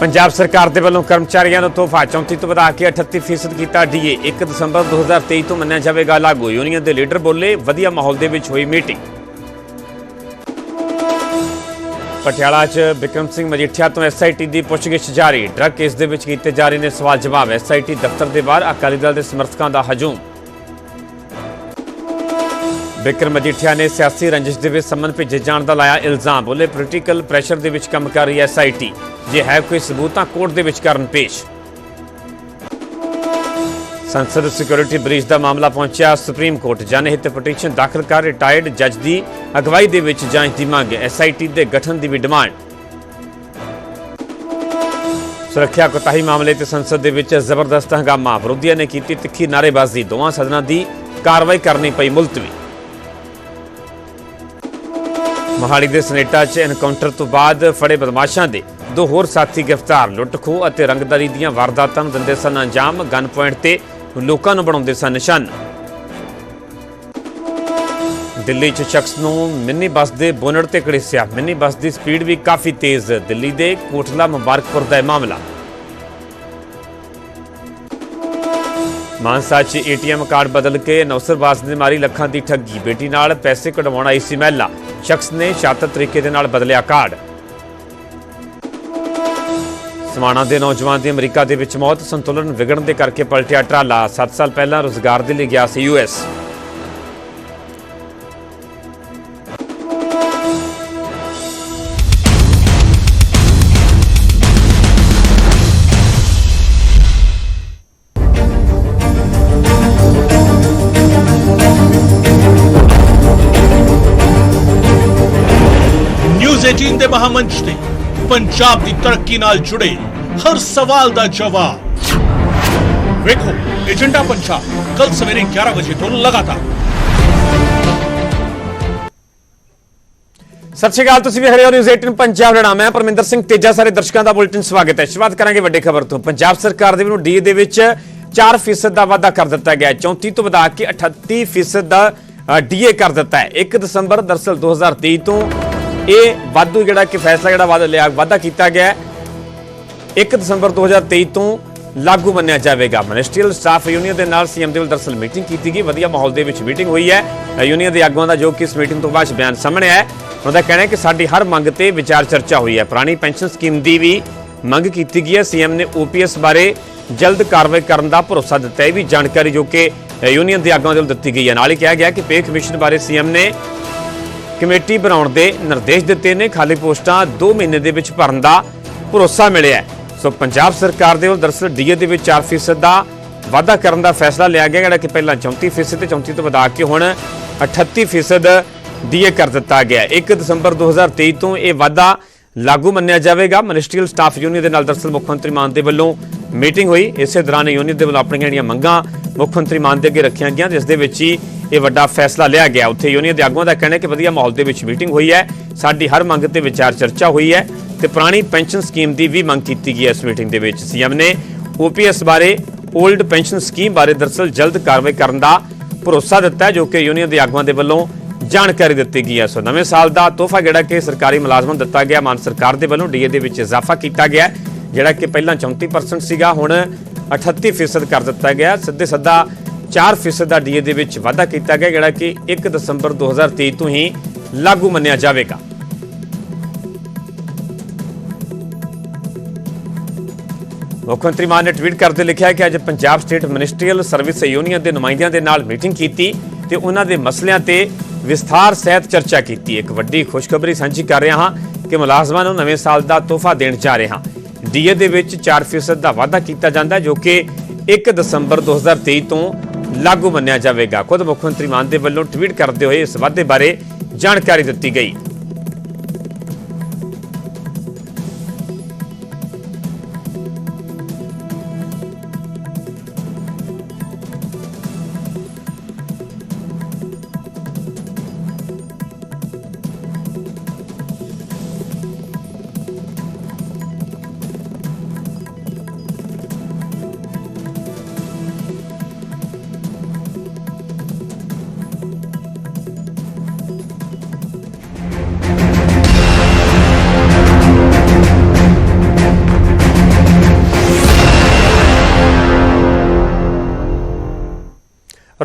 ਪੰਜਾਬ ਸਰਕਾਰ ਦੇ ਵੱਲੋਂ ਕਰਮਚਾਰੀਆਂ ਨੂੰ ਤੋਹਫਾ 34 ਤੋਂ ਵਧਾ ਕੇ 38% ਕੀਤਾ ਡੀਏ। 1 ਦਸੰਬਰ 2023 ਤੋਂ ਮੰਨਿਆ ਜਾਵੇਗਾ ਲਾਗੂ। ਯੂਨੀਅਨ ਦੇ ਲੀਡਰ ਬੋਲੇ, ਵਧੀਆ ਮਾਹੌਲ ਦੇ ਵਿੱਚ ਹੋਈ ਮੀਟਿੰਗ। ਪਟਿਆਲਾ 'ਚ ਵਿਕਰਮ ਸਿੰਘ ਮਜੀਠੀਆ ਤੋਂ ਐਸਆਈਟੀ ਦੀ ਪੁੱਛਗਿੱਛ ਜਾਰੀ। ਡਰੱਗ ਕੇਸ ਦੇ ਵਿੱਚ ਕੀਤੇ ਜਾ ਰਹੇ ਨੇ ਸਵਾਲ ਜਵਾਬ। ਐਸਆਈਟੀ ਦਫ਼ਤਰ ਦੇ ਬਾਹਰ ਅਕਾਲੀ ਦਲ ਦੇ ਸਮਰਥਕਾਂ ਦਾ ਹਜੂਮ। ਵਿਕਰਮ ਮਜੀਠੀਆ ਨੇ ਸਿਆਸੀ ਰੰਜਿਸ਼ ਦੇ ਵਿੱਚ ਸੰਮਨ ਭੇਜੇ ਜਾਣ ਦਾ ਲਾਇਆ ਇਲਜ਼ਾਮ। ਬੋਲੇ ਪੋਲੀਟੀਕਲ ਪ੍ਰੈਸ਼ਰ ਦੇ ਵਿੱਚ ਕੰਮ ਕਰ ਰਹੀ ਹੈ ਐਸਆਈਟੀ ਜੇ ਹੈ ਕੋਈ ਸਬੂਤ ਤਾਂ ਕੋਰਟ ਦੇ ਵਿੱਚ ਕਰਨ ਪੇਸ਼। ਸੰਸਦ ਸਿਕਿਉਰਿਟੀ ਬ੍ਰੀਚ ਦਾ ਮਾਮਲਾ ਪਹੁੰਚਿਆ। ਸੁਪਰੀਮ ਕੋਰਟ ਜਨਹਿਤ ਪਟੀਸ਼ਨ ਦਾਖਲ ਕਰ ਰਿਟਾਇਰਡ ਜੱਜ ਦੀ ਅਗਵਾਈ ਦੇ ਵਿੱਚ ਜਾਂਚ ਦੀ ਮੰਗ। ਐਸਆਈਟੀ ਦੇ ਗਠਨ ਦੀ ਵੀ ਡਿਮਾਂਡ। ਸੁਰੱਖਿਆ ਕੋਤਾਹੀ ਮਾਮਲੇ ਤੇ ਸੰਸਦ ਦੇ ਵਿੱਚ ਜ਼ਬਰਦਸਤ ਹੰਗਾਮਾ। ਵਿਰੋਧੀਆਂ ਨੇ ਕੀਤੀ ਤਿੱਖੀ ਨਾਅਰੇਬਾਜ਼ੀ ਦੋਵਾਂ ਸਦਨਾਂ ਦੀ ਕਾਰਵਾਈ ਕਰਨੀ ਪਈ ਮੁਲਤਵੀ। ਮੋਹਾਲੀ ਦੇ ਸਨੇਟਾ 'ਚ ਐਨਕਾਊਂਟਰ ਤੋਂ ਬਾਅਦ ਫੜੇ ਬਦਮਾਸ਼ਾਂ ਦੇ। ਦੋ ਹੋਰ ਸਾਥੀ ਗ੍ਰਿਫਤਾਰ, ਲੁੱਟ ਖੋਹ ਅਤੇ ਰੰਗਦਾਰੀ ਦੀਆਂ ਵਾਰਦਾਤਾਂ ਨੂੰ ਦਿੰਦੇ ਸਨ ਅੰਜਾਮ। ਗਨ ਪੁਆਇੰਟ ਤੇ ਲੋਕਾਂ ਨੂੰ ਬਣਾਉਂਦੇ ਸਨ ਨਿਸ਼ਾਨ। ਦਿੱਲੀ 'ਚ ਸ਼ਖਸ ਨੂੰ ਮਿੰਨੀ ਬੱਸ ਦੇ ਬੋਨਟ ਤੇ ਘੜੀਸਿਆ। ਮਿੰਨੀ ਬੱਸ ਦੀ ਸਪੀਡ ਵੀ ਕਾਫੀ ਤੇਜ਼। ਦਿੱਲੀ ਦੇ ਕੋਟਲਾ ਮੁਬਾਰਕਪੁਰ ਦਾ ਮਾਮਲਾ। ਮਾਨਸਾ 'ਚ ਏਟੀਐਮ ਕਾਰਡ ਬਦਲ ਕੇ ਨੌਸਰਬਾਜ਼ ਨੇ ਮਾਰੀ ਲੱਖਾਂ ਦੀ ਠੱਗੀ। ਬੇਟੀ ਨਾਲ ਪੈਸੇ ਕਢਵਾਉਣ ਆਈ ਸੀ ਮਹਿਲਾ। ਸ਼ਖਸ ਨੇ ਸ਼ਾਤਰ ਤਰੀਕੇ ਦੇ ਨਾਲ ਬਦਲਿਆ ਕਾਰਡ। ਸਮਾਣਾ ਦੇ ਨੌਜਵਾਨ ਦੀ ਅਮਰੀਕਾ ਦੇ ਵਿੱਚ ਮੌਤ ਸੰਤੁਲਨ ਵਿਗੜਨ ਦੇ ਕਰਕੇ ਪਲਟਿਆ ਟਰਾਲਾ। 7 ਸਾਲ ਪਹਿਲਾਂ ਰੋਜ਼ਗਾਰ ਦੇ ਲਈ ਗਿਆ ਸੀ ਯੂਐਸ ਨਿਊਜ਼ 18 ਦੇ ਮਹਾਮੰਚ ਨੇ ਪੰਜਾਬ ਦੀ ਤਰੱਕੀ ਨਾਲ ਜੁੜੇ ਹਰ ਸਵਾਲ ਦਾ ਜਵਾਬ। ਵੇਖੋ, ਏਜੰਡਾ ਪੰਜਾਬ ਕੱਲ ਸਵੇਰੇ 11 ਵਜੇ ਤੋਂ ਲਗਾਤਾਰ। ਸਤਿ ਸ਼੍ਰੀ ਅਕਾਲ, ਤੁਸੀਂ ਵੀ ਹਰੇ ਹੋ ਨਿਊਜ਼ 18 ਪੰਜਾਬ ਦਾ ਨਾਮ ਪਰਮਿੰਦਰ ਸਿੰਘ ਤੇਜਾ ਸਾਰੇ ਦਰਸ਼ਕਾਂ ਦਾ ਬੁਲੇਟਿਨ ਸਵਾਗਤ ਹੈ। ਸ਼ੁਰੂਆਤ ਕਰਾਂਗੇ ਵੱਡੇ ਖਬਰ ਤੋਂ। ਪੰਜਾਬ ਸਰਕਾਰ ਦੇ ਵੱਲੋਂ ਡੀ ਦੇ ਵਿੱਚ 4% ਦਾ ਵਾਧਾ ਕਰ ਦਿੱਤਾ ਗਿਆ ਹੈ। 34 ਤੋਂ ਵਧਾ ਕੇ 38% ਦਾ ਡੀਏ ਕਰ ਦਿੱਤਾ ਹੈ। 1 ਦਸੰਬਰ ਦਰਸਲ 2023 ਤੋਂ ਇਹ ਵਾਧੂ ਜਿਹੜਾ ਕਿ ਫੈਸਲਾ ਜਿਹੜਾ ਵਾਧਾ ਲਿਆ ਵਾਧਾ ਕੀਤਾ ਗਿਆ ਹੈ। 1 ਦਸੰਬਰ 2023 ਤੋਂ ਲਾਗੂ ਮੰਨਿਆ ਜਾਵੇਗਾ। ਮਿਨਿਸਟਰੀਅਲ ਸਟਾਫ ਯੂਨੀਅਨ ਦੇ ਨਾਲ ਸੀਐਮ ਦੇ ਵੱਲ ਦਰਸਲ ਮੀਟਿੰਗ ਕੀਤੀ ਗਈ। ਵਧੀਆ ਮਾਹੌਲ ਦੇ ਵਿੱਚ ਮੀਟਿੰਗ ਹੋਈ ਹੈ। ਯੂਨੀਅਨ ਦੇ ਆਗੂਆਂ ਦਾ ਜੋ ਕਿ ਇਸ ਮੀਟਿੰਗ ਤੋਂ ਬਾਅਦ ਬਿਆਨ ਸਾਹਮਣੇ ਆਇਆ ਹੈ। ਉਹਨਾਂ ਦਾ ਕਹਿਣਾ ਹੈ ਕਿ ਸਾਡੀ ਹਰ ਮੰਗ ਤੇ ਵਿਚਾਰ ਚਰਚਾ ਹੋਈ ਹੈ। ਪੁਰਾਣੀ ਪੈਨਸ਼ਨ ਸਕੀਮ ਦੀ ਵੀ ਮੰਗ ਕੀਤੀ ਗਈ ਹੈ। ਸੀਐਮ ਨੇ ਓਪੀਐਸ ਬਾਰੇ ਜਲਦ ਕਾਰਵਾਈ ਕਰਨ ਦਾ ਭਰੋਸਾ ਦਿੱਤਾ ਹੈ। ਇਹ ਵੀ ਜਾਣਕਾਰੀ ਜੋ ਕਿ ਯੂਨੀਅਨ ਦੇ ਆਗੂਆਂ ਦੇ ਵੱਲੋਂ ਦਿੱਤੀ ਗਈ ਹੈ। ਨਾਲ ਹੀ ਕਿਹਾ ਗਿਆ ਕਿ ਪੇ ਕਮਿਸ਼ਨ ਬਾਰੇ ਸੀਐਮ ਨੇ ਕਮੇਟੀ ਬਣਾਉਣ ਦੇ ਨਿਰਦੇਸ਼ ਦਿੱਤੇ ਨੇ। ਖਾਲੀ ਪੋਸਟਾਂ 2 ਮਹੀਨੇ ਦੇ ਵਿੱਚ ਭਰਨ ਦਾ ਭਰੋਸਾ ਮਿਲਿਆ ਸੋ ਪੰਜਾਬ ਸਰਕਾਰ ਦੇ ਵੱਲੋਂ ਦਰਅਸਲ ਡੀਏ ਦੇ ਵਿੱਚ 4% ਦਾ ਵਾਧਾ ਕਰਨ ਦਾ ਫੈਸਲਾ ਲਿਆ ਗਿਆ, ਜਿਹੜਾ ਕਿ ਪਹਿਲਾਂ 34% ਤੇ 34 ਤੋਂ ਵਧਾ ਕੇ ਹੁਣ 38% ਡੀਏ ਕਰ ਦਿੱਤਾ ਗਿਆ ਹੈ। 1 ਦਸੰਬਰ 2023 ਤੋਂ ਇਹ ਵਾਧਾ ਲਾਗੂ ਮੰਨਿਆ ਜਾਵੇਗਾ। ਮਿਨਿਸਟਰੀਅਲ ਸਟਾਫ ਯੂਨੀਅਨ ਦੇ ਨਾਲ ਦਰਅਸਲ ਮੁੱਖ ਮੰਤਰੀ ਮਾਨ ਦੇ ਵੱਲੋਂ ਮੀਟਿੰਗ ਹੋਈ। ਇਸੇ ਦੌਰਾਨ ਯੂਨੀਅਨ ਦੇ ਵੱਲੋਂ ਆਪਣੀਆਂ ਜਿਹੜੀਆਂ ਮੰਗਾਂ ਮੁੱਖ ਮੰਤਰੀ ਮਾਨ ਦੇ ਅੱਗੇ ਰੱਖੀਆਂ ਗਈਆਂ, ਜਿਸ ਦੇ ਵਿੱਚ ਹੀ ਇਹ ਵੱਡਾ ਫੈਸਲਾ ਲਿਆ ਗਿਆ। ਉੱਥੇ ਯੂਨੀਅਨ ਦੇ ਆਗੂਆਂ ਦਾ ਕਹਿਣਾ ਹੈ ਕਿ ਵਧੀਆ ਮਾਹੌਲ ਦੇ ਵਿੱਚ ਮੀਟਿੰਗ ਹੋਈ ਹੈ। ਸਾਡੀ ਹਰ ਮੰਗ ਤੇ ਵਿਚਾਰ ਚਰਚਾ ਹੋਈ ਹੈ ਤੇ ਪੁਰਾਣੀ ਪੈਨਸ਼ਨ ਸਕੀਮ ਦੀ ਵੀ ਮੰਗ ਕੀਤੀ ਗਈ ਹੈ ਇਸ ਮੀਟਿੰਗ ਦੇ ਵਿੱਚ। ਸੀਐਮ ਨੇ ਓਪੀਐਸ ਬਾਰੇ 올ਡ ਪੈਨਸ਼ਨ ਸਕੀਮ ਬਾਰੇ ਦਰਅਸਲ ਜਲਦ ਕਾਰਵਾਈ ਕਰਨ ਦਾ ਭਰੋਸਾ ਦਿੱਤਾ ਜੋ ਕਿ ਯੂਨੀਅਨ ਦੇ ਆਗੂਆਂ ਦੇ ਵੱਲੋਂ ਜਾਣਕਾਰੀ ਦਿੱਤੀ ਗਈ ਹੈ। ਸੋ ਨਵੇਂ ਸਾਲ ਦਾ ਤੋਹਫਾ ਜਿਹੜਾ ਕਿ ਸਰਕਾਰੀ ਮੁਲਾਜ਼ਮਾਂ ਨੂੰ ਦਿੱਤਾ ਗਿਆ, ਮਾਨ ਸਰਕਾਰ ਦੇ ਵੱਲੋਂ ਡੀਏ ਦੇ ਵਿੱਚ ਇਜ਼ਾਫਾ ਕੀਤਾ ਗਿਆ ਜਿਹੜਾ ਕਿ ਪਹਿਲਾਂ 34% ਸੀਗਾ, ਹੁਣ 38% ਕਰ ਦਿੱਤਾ ਗਿਆ ਸਿੱਧੇ ਸੱਦਾ 4% ਦਾ ਡੀਏ ਦੇ ਵਿੱਚ ਵਾਧਾ ਕੀਤਾ ਗਿਆ, ਜਿਹੜਾ ਕਿ 1 ਦਸੰਬਰ 2023 ਤੋਂ ਹੀ ਲਾਗੂ ਮੰਨਿਆ ਜਾਵੇਗਾ। ਮੁੱਖ ਮੰਤਰੀ ਮਾਨ ਨੇ ਟਵੀਟ ਕਰਦੇ ਲਿਖਿਆ ਕਿ ਅੱਜ Punjab state ministerial service union ਦੇ ਨੁਮਾਇੰਦਿਆਂ ਦੇ ਨਾਲ ਮੀਟਿੰਗ ਕੀਤੀ ਤੇ ਉਹਨਾਂ ਦੇ ਮਸਲਿਆਂ ਤੇ ਵਿਸਥਾਰ ਸਹਿਤ ਚਰਚਾ ਕੀਤੀ। ਇੱਕ ਵੱਡੀ ਖੁਸ਼ਖਬਰੀ ਸਾਂਝੀ ਕਰ ਰਿਹਾ ਹਾਂ ਕਿ ਮੁਲਾਜ਼ਮਾਂ ਨੂੰ ਨਵੇਂ ਸਾਲ ਦਾ ਤੋਹਫਾ ਦੇਣ ਜਾ ਰਹੇ। ਹਾਂ ਡੀਏ ਦੇ ਵਿੱਚ 4% ਦਾ ਵਾਧਾ ਕੀਤਾ ਜਾਂਦਾ, ਜੋ ਕਿ 1 ਦਸੰਬਰ 2023 ਤੋਂ ਲਾਗੂ ਮੰਨਿਆ ਜਾਵੇਗਾ। ਖੁਦ ਮੁੱਖ ਮੰਤਰੀ ਮਾਨ ਦੇ ਵੱਲੋਂ ਟਵੀਟ ਕਰਦੇ ਹੋਏ ਇਸ ਵਾਧੇ ਬਾਰੇ ਜਾਣਕਾਰੀ ਦਿੱਤੀ ਗਈ।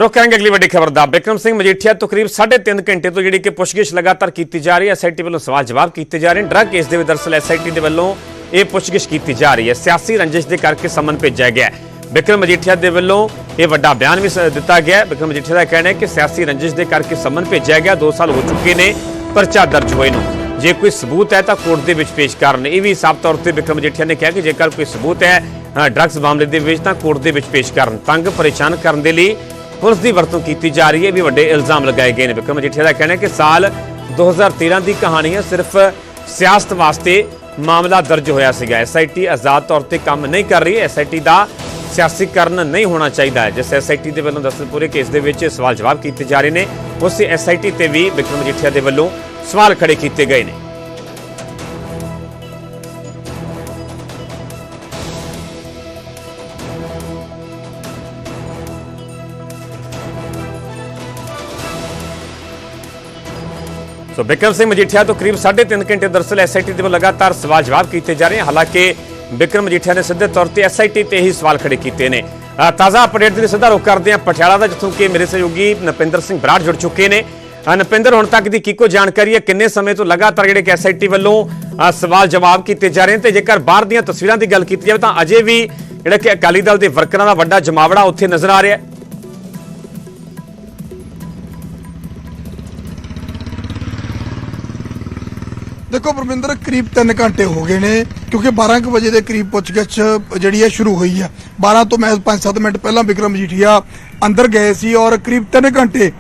ਰੁਕ ਕਰਾਂਗੇ ਅਗਲੀ ਵੱਡੀ ਖਬਰ ਦਾ। ਬਿਕਰਮ ਸਿੰਘ ਮਜੀਠੀਆ ਤੋਂ ਕਰੀਬ 3.5 ਘੰਟੇ ਤੋਂ ਜਿਹੜੀ ਕਿ ਪੁੱਛਗਿੱਛ ਲਗਾਤਾਰ ਕੀਤੀ ਜਾ ਰਹੀ ਹੈ ਐਸਆਈਟੀ ਵੱਲੋਂ ਸਵਾਲ ਜਵਾਬ ਕੀਤੇ ਜਾ ਰਹੇ ਨੇ। ਡਰੱਗ ਕੇਸ ਦੇ ਵਿੱਚ ਦਰਸਲ ਐਸਆਈਟੀ ਦੇ ਵੱਲੋਂ ਇਹ ਪੁੱਛਗਿੱਛ ਕੀਤੀ ਜਾ ਰਹੀ ਹੈ। ਸਿਆਸੀ ਰੰਜਿਸ਼ ਦੇ ਕਰਕੇ ਸਮਨ ਭੇਜਿਆ ਗਿਆ ਹੈ। ਬਿਕਰਮ ਮਜੀਠੀਆ ਦੇ ਵੱਲੋਂ ਇਹ ਵੱਡਾ ਬਿਆਨ ਵੀ ਦਿੱਤਾ ਗਿਆ ਹੈ। ਬਿਕਰਮ ਮਜੀਠੀਆ ਦਾ ਕਹਿਣਾ ਹੈ ਕਿ ਸਿਆਸੀ ਰੰਜਿਸ਼ ਦੇ ਕਰਕੇ ਸਮਨ ਭੇਜਿਆ ਗਿਆ। 2 ਸਾਲ ਹੋ ਚੁੱਕੇ ਨੇ ਪਰਚਾ ਦਰਜ ਹੋਏ ਨੂੰ। ਜੇ ਕੋਈ ਸਬੂਤ ਹੈ ਤਾਂ ਕੋਰਟ ਦੇ ਵਿੱਚ ਪੇਸ਼ ਕਰਨ। ਇਹ ਵੀ ਸਾਫ਼ ਤੌਰ ਤੇ ਬਿਕਰਮ ਮਜੀਠੀਆ ਨੇ ਕਿਹਾ ਕਿ ਜੇਕਰ ਕੋਈ ਸਬੂਤ ਹੈ ਅ, ਡਰੱਗਸ ਮਾਮਲੇ ਦੇ ਵਿੱਚ ਤਾਂ ਕੋਰਟ ਦੇ ਵਿੱਚ ਪੇਸ਼ ਕਰਨ। ਤੰਗ ਪਰੇਸ਼ਾਨ ਕਰਨ ਦੇ ਲਈ ਪੁਲਿਸ ਦੀ ਵਰਤੋਂ ਕੀਤੀ ਜਾ ਰਹੀ ਹੈ। ਵੀ ਵੱਡੇ ਇਲਜ਼ਾਮ ਲਗਾਏ ਗਏ ਨੇ। ਵਿਕਰਮ ਮਜੀਠੀਆ ਦਾ ਕਹਿਣਾ ਹੈ ਕਿ ਸਾਲ 2013 ਦੀ ਕਹਾਣੀ ਹੈ, ਸਿਰਫ ਸਿਆਸਤ ਵਾਸਤੇ ਮਾਮਲਾ ਦਰਜ ਹੋਇਆ ਸੀਗਾ। ਐਸਆਈਟੀ ਆਜ਼ਾਦ ਤੌਰ ਤੇ ਕੰਮ ਨਹੀਂ ਕਰ ਰਹੀ। ਐਸਆਈਟੀ ਦਾ ਸਿਆਸੀਕਰਨ ਨਹੀਂ ਹੋਣਾ ਚਾਹੀਦਾ ਹੈ। ਜਿਸ ਐਸਆਈਟੀ ਦੇ ਵੱਲੋਂ ਦੱਸਣ ਪੂਰੇ ਕੇਸ ਦੇ ਵਿੱਚ ਸਵਾਲ ਜਵਾਬ ਕੀਤੇ ਜਾ ਰਹੇ ਨੇ, ਉਸੇ ਐਸਆਈਟੀ ਤੇ ਵੀ ਵਿਕਰਮ ਮਜੀਠੀਆ ਦੇ ਵੱਲੋਂ ਸਵਾਲ ਖੜੇ ਕੀਤੇ ਗਏ ਨੇ। ਸੋ ਬਿਕਰਮ ਸਿੰਘ ਮਜੀਠੀਆ ਤੋਂ ਕਰੀਬ 3.5 ਘੰਟੇ ਦਰਸਲ ਐਸਆਈਟੀ ਦੇ ਵੱਲੋਂ ਲਗਾਤਾਰ ਸਵਾਲ ਜਵਾਬ ਕੀਤੇ ਜਾ ਰਹੇ ਹਨ। ਹਾਲਾਂਕਿ ਬਿਕਰਮ ਮਜੀਠੀਆ ਨੇ ਸਿੱਧੇ ਤੌਰ ਤੇ ਐਸਆਈਟੀ ਤੇ ਹੀ ਸਵਾਲ ਖੜੇ ਕੀਤੇ ਨੇ। ਤਾਜ਼ਾ ਅਪਡੇਟ ਦੇ ਲਈ ਸਿੱਧਾ ਰੁਖ ਕਰਦੇ ਹਾਂ ਪਟਿਆਲਾ ਦਾ, ਜਿੱਥੋਂ ਕਿ ਮੇਰੇ ਸਹਿਯੋਗੀ ਨਪਿੰਦਰ ਸਿੰਘ ਬਰਾੜ ਜੁੜ ਚੁੱਕੇ ਨੇ। ਨਪਿੰਦਰ, ਹੁਣ ਤੱਕ ਦੀ ਕੀ ਕੋ ਜਾਣਕਾਰੀ ਹੈ? ਕਿੰਨੇ ਸਮੇਂ ਤੋਂ ਲਗਾਤਾਰ ਜਿਹੜੇ ਕਿ ਐਸਆਈਟੀ ਵੱਲੋਂ ਸਵਾਲ ਜਵਾਬ ਕੀਤੇ ਜਾ ਰਹੇ ਨੇ? ਤੇ ਜੇਕਰ ਬਾਹਰ ਦੀਆਂ ਤਸਵੀਰਾਂ ਦੀ ਗੱਲ ਕੀਤੀ ਜਾਵੇ ਤਾਂ ਅਜੇ ਵੀ ਜਿਹੜਾ ਕਿ ਅਕਾਲੀ ਦਲ ਦੇ ਵਰਕਰਾਂ ਦਾ ਵੱਡਾ ਜਮਾਵੜਾ ਉੱਥੇ ਨਜ਼ਰ ਆ ਰਿਹਾ ਹੈ। ਦੇਖੋ ਪਰਮਿੰਦਰ ਕਰੀਬ 3 ਘੰਟੇ ਹੋ ਗਏ ਨੇ ਕਿਉਂਕਿ 12 ਕੁ ਵਜੇ ਦੇ ਕਰੀਬ ਪੁੱਛਗਿੱਛ ਜਿਹੜੀ ਹੈ ਸ਼ੁਰੂ ਹੋਈ ਹੈ 12 ਤੋਂ ਮੈਂ 5-7 ਮਿੰਟ ਪਹਿਲਾਂ ਵਿਕਰਮ ਜੀਠੀਆ ਅੰਦਰ ਗਏ ਸੀ ਔਰ ਕਰੀਬ 3 ਘੰਟੇ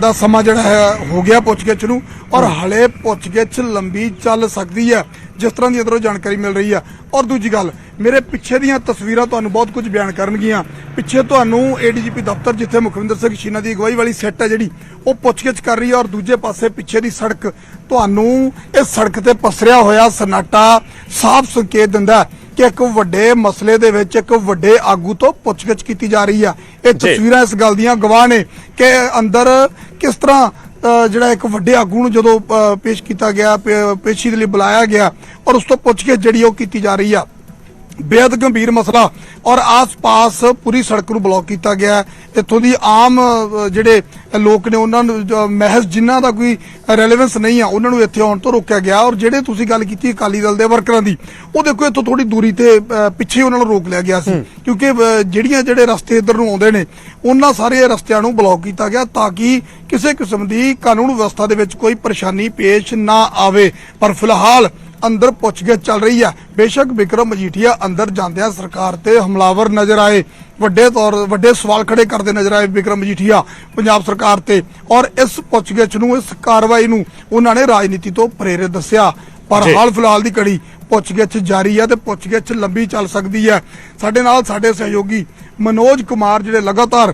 ਦਾ ਸਮਾਂ ਜਿਹੜਾ ਹੈ ਹੋ ਗਿਆ ਪੁੱਛਗਿੱਛ ਨੂੰ। ਔਰ ਹਲੇ ਪੁੱਛਗਿੱਛ ਲੰਬੀ ਚੱਲ ਸਕਦੀ ਹੈ। ਜਿਸ ਤਰ੍ਹਾਂ ਦੀ ਅੰਦਰੋਂ ਜਾਣਕਾਰੀ ਮਿਲ ਰਹੀ ਹੈ ਔਰ ਦੂਜੀ ਗੱਲ ਮੇਰੇ ਪਿੱਛੇ ਦੀਆਂ ਤਸਵੀਰਾਂ ਤੁਹਾਨੂੰ ਬਹੁਤ ਕੁਝ ਬਿਆਨ ਕਰਨਗੀਆਂ। ਪਿੱਛੇ ਤੁਹਾਨੂੰ ਏਡੀਜੀਪੀ ਦਫ਼ਤਰ ਜਿੱਥੇ ਮੁਖਵਿੰਦਰ ਸਿੰਘ ਸ਼ੀਨਾ ਦੀ ਅਗਵਾਈ ਵਾਲੀ ਸੈੱਟ ਹੈ ਜਿਹੜੀ ਉਹ ਪੁੱਛਗਿੱਛ ਕਰ ਰਹੀ ਹੈ ਔਰ ਦੂਜੇ ਪਾਸੇ ਪਿੱਛੇ ਦੀ ਸੜਕ ਤੁਹਾਨੂੰ ਇਹ ਸੜਕ ਤੇ ਪਸਰਿਆ ਹੋਇਆ ਸਨਾਟਾ ਸਾਫ਼ ਸੰਕੇਤ ਦਿੰਦਾ ਕਿ ਇੱਕ ਵੱਡੇ ਮਸਲੇ ਦੇ ਵਿੱਚ ਇੱਕ ਵੱਡੇ ਆਗੂ ਤੋਂ ਪੁੱਛਗਿੱਛ ਕੀਤੀ ਜਾ ਰਹੀ ਆ। ਇਹ। ਤਸਵੀਰਾਂ ਇਸ ਗੱਲ ਦੀਆਂ ਗਵਾਹ ਨੇ ਕਿ ਅੰਦਰ ਕਿਸ ਤਰ੍ਹਾਂ ਜਿਹੜਾ ਇੱਕ ਵੱਡੇ ਆਗੂ ਨੂੰ ਜਦੋਂ ਅ, ਪੇਸ਼ ਕੀਤਾ ਗਿਆ ਪੇਸ਼ੀ ਦੇ ਲਈ ਬੁਲਾਇਆ ਗਿਆ ਔਰ ਉਸ ਤੋਂ ਪੁੱਛਗਿੱਛ ਜਿਹੜੀ ਉਹ ਕੀਤੀ ਜਾ ਰਹੀ ਆ। ਬੇहद ਗੰਭੀਰ ਮਸਲਾ। ਔਰ ਆਸ-ਪਾਸ ਪੂਰੀ ਸੜਕ ਨੂੰ ਬਲੌਕ ਕੀਤਾ ਗਿਆ। ਇੱਥੋਂ ਦੀ ਆਮ ਜਿਹੜੇ ਲੋਕ ਨੇ ਉਹਨਾਂ ਨੂੰ ਮਹਿਜ਼ ਜਿਨ੍ਹਾਂ ਦਾ ਕੋਈ ਰੈਲੇਵੈਂਸ ਨਹੀਂ ਆ ਉਹਨਾਂ ਨੂੰ ਇੱਥੇ ਆਉਣ ਤੋਂ ਰੋਕਿਆ ਗਿਆ। ਔਰ ਜਿਹੜੇ ਤੁਸੀਂ ਗੱਲ ਕੀਤੀ ਅਕਾਲੀ ਦਲ ਦੇ ਵਰਕਰਾਂ ਦੀ ਉਹ ਦੇਖੋ ਇੱਥੋਂ ਥੋੜੀ ਦੂਰੀ ਤੇ ਪਿੱਛੇ ਉਹਨਾਂ ਨੂੰ ਰੋਕ ਲਿਆ ਗਿਆ ਸੀ। ਕਿਉਂਕਿ ਜਿਹੜੀਆਂ ਜਿਹੜੇ ਰਸਤੇ ਇੱਧਰ ਨੂੰ ਆਉਂਦੇ ਨੇ ਉਹਨਾਂ ਸਾਰੇ ਰਸਤਿਆਂ ਨੂੰ ਬਲੌਕ ਕੀਤਾ ਗਿਆ ਤਾਂ ਕਿ ਕਿਸੇ ਕਿਸਮ ਦੀ ਕਾਨੂੰਨ ਵਿਵਸਥਾ ਦੇ ਵਿੱਚ ਕੋਈ ਪਰੇਸ਼ਾਨੀ ਪੇਸ਼ ਨਾ ਆਵੇ। ਪਰ ਫਿਲਹਾਲ ਅੰਦਰ ਪੁੱਛਗਿੱਛ ਚੱਲ ਰਹੀ ਹੈ ਬੇਸ਼ੱਕ ਵਿਕਰਮ ਮਜੀਠੀਆ ਅੰਦਰ ਜਾਂਦਿਆਂ ਸਰਕਾਰ ਤੇ ਹਮਲਾਵਰ ਨਜ਼ਰ ਆਏ। ਵੱਡੇ ਤੌਰ ਵੱਡੇ ਸਵਾਲ ਖੜੇ ਕਰਦੇ ਨਜ਼ਰ ਆਏ ਵਿਕਰਮ ਮਜੀਠੀਆ ਪੰਜਾਬ ਸਰਕਾਰ ਤੇ। ਔਰ ਇਸ ਪੁੱਛਗਿੱਛ ਨੂੰ ਇਸ ਕਾਰਵਾਈ ਨੂੰ ਉਹਨਾਂ ਨੇ ਰਾਜਨੀਤੀ ਤੋਂ ਪ੍ਰੇਰਿਤ ਦੱਸਿਆ। ਪਰ। ਹਾਲ ਫਿਲਹਾਲ ਦੀ ਕੜੀ ਪੁੱਛਗਿੱਛ ਜਾਰੀ ਹੈ ਤੇ ਪੁੱਛਗਿੱਛ ਲੰਬੀ ਚੱਲ ਸਕਦੀ ਹੈ ਸਾਡੇ ਨਾਲ ਸਾਡੇ ਸਹਿਯੋਗੀ ਮਨੋਜ ਕੁਮਾਰ ਜਿਹੜੇ ਲਗਾਤਾਰ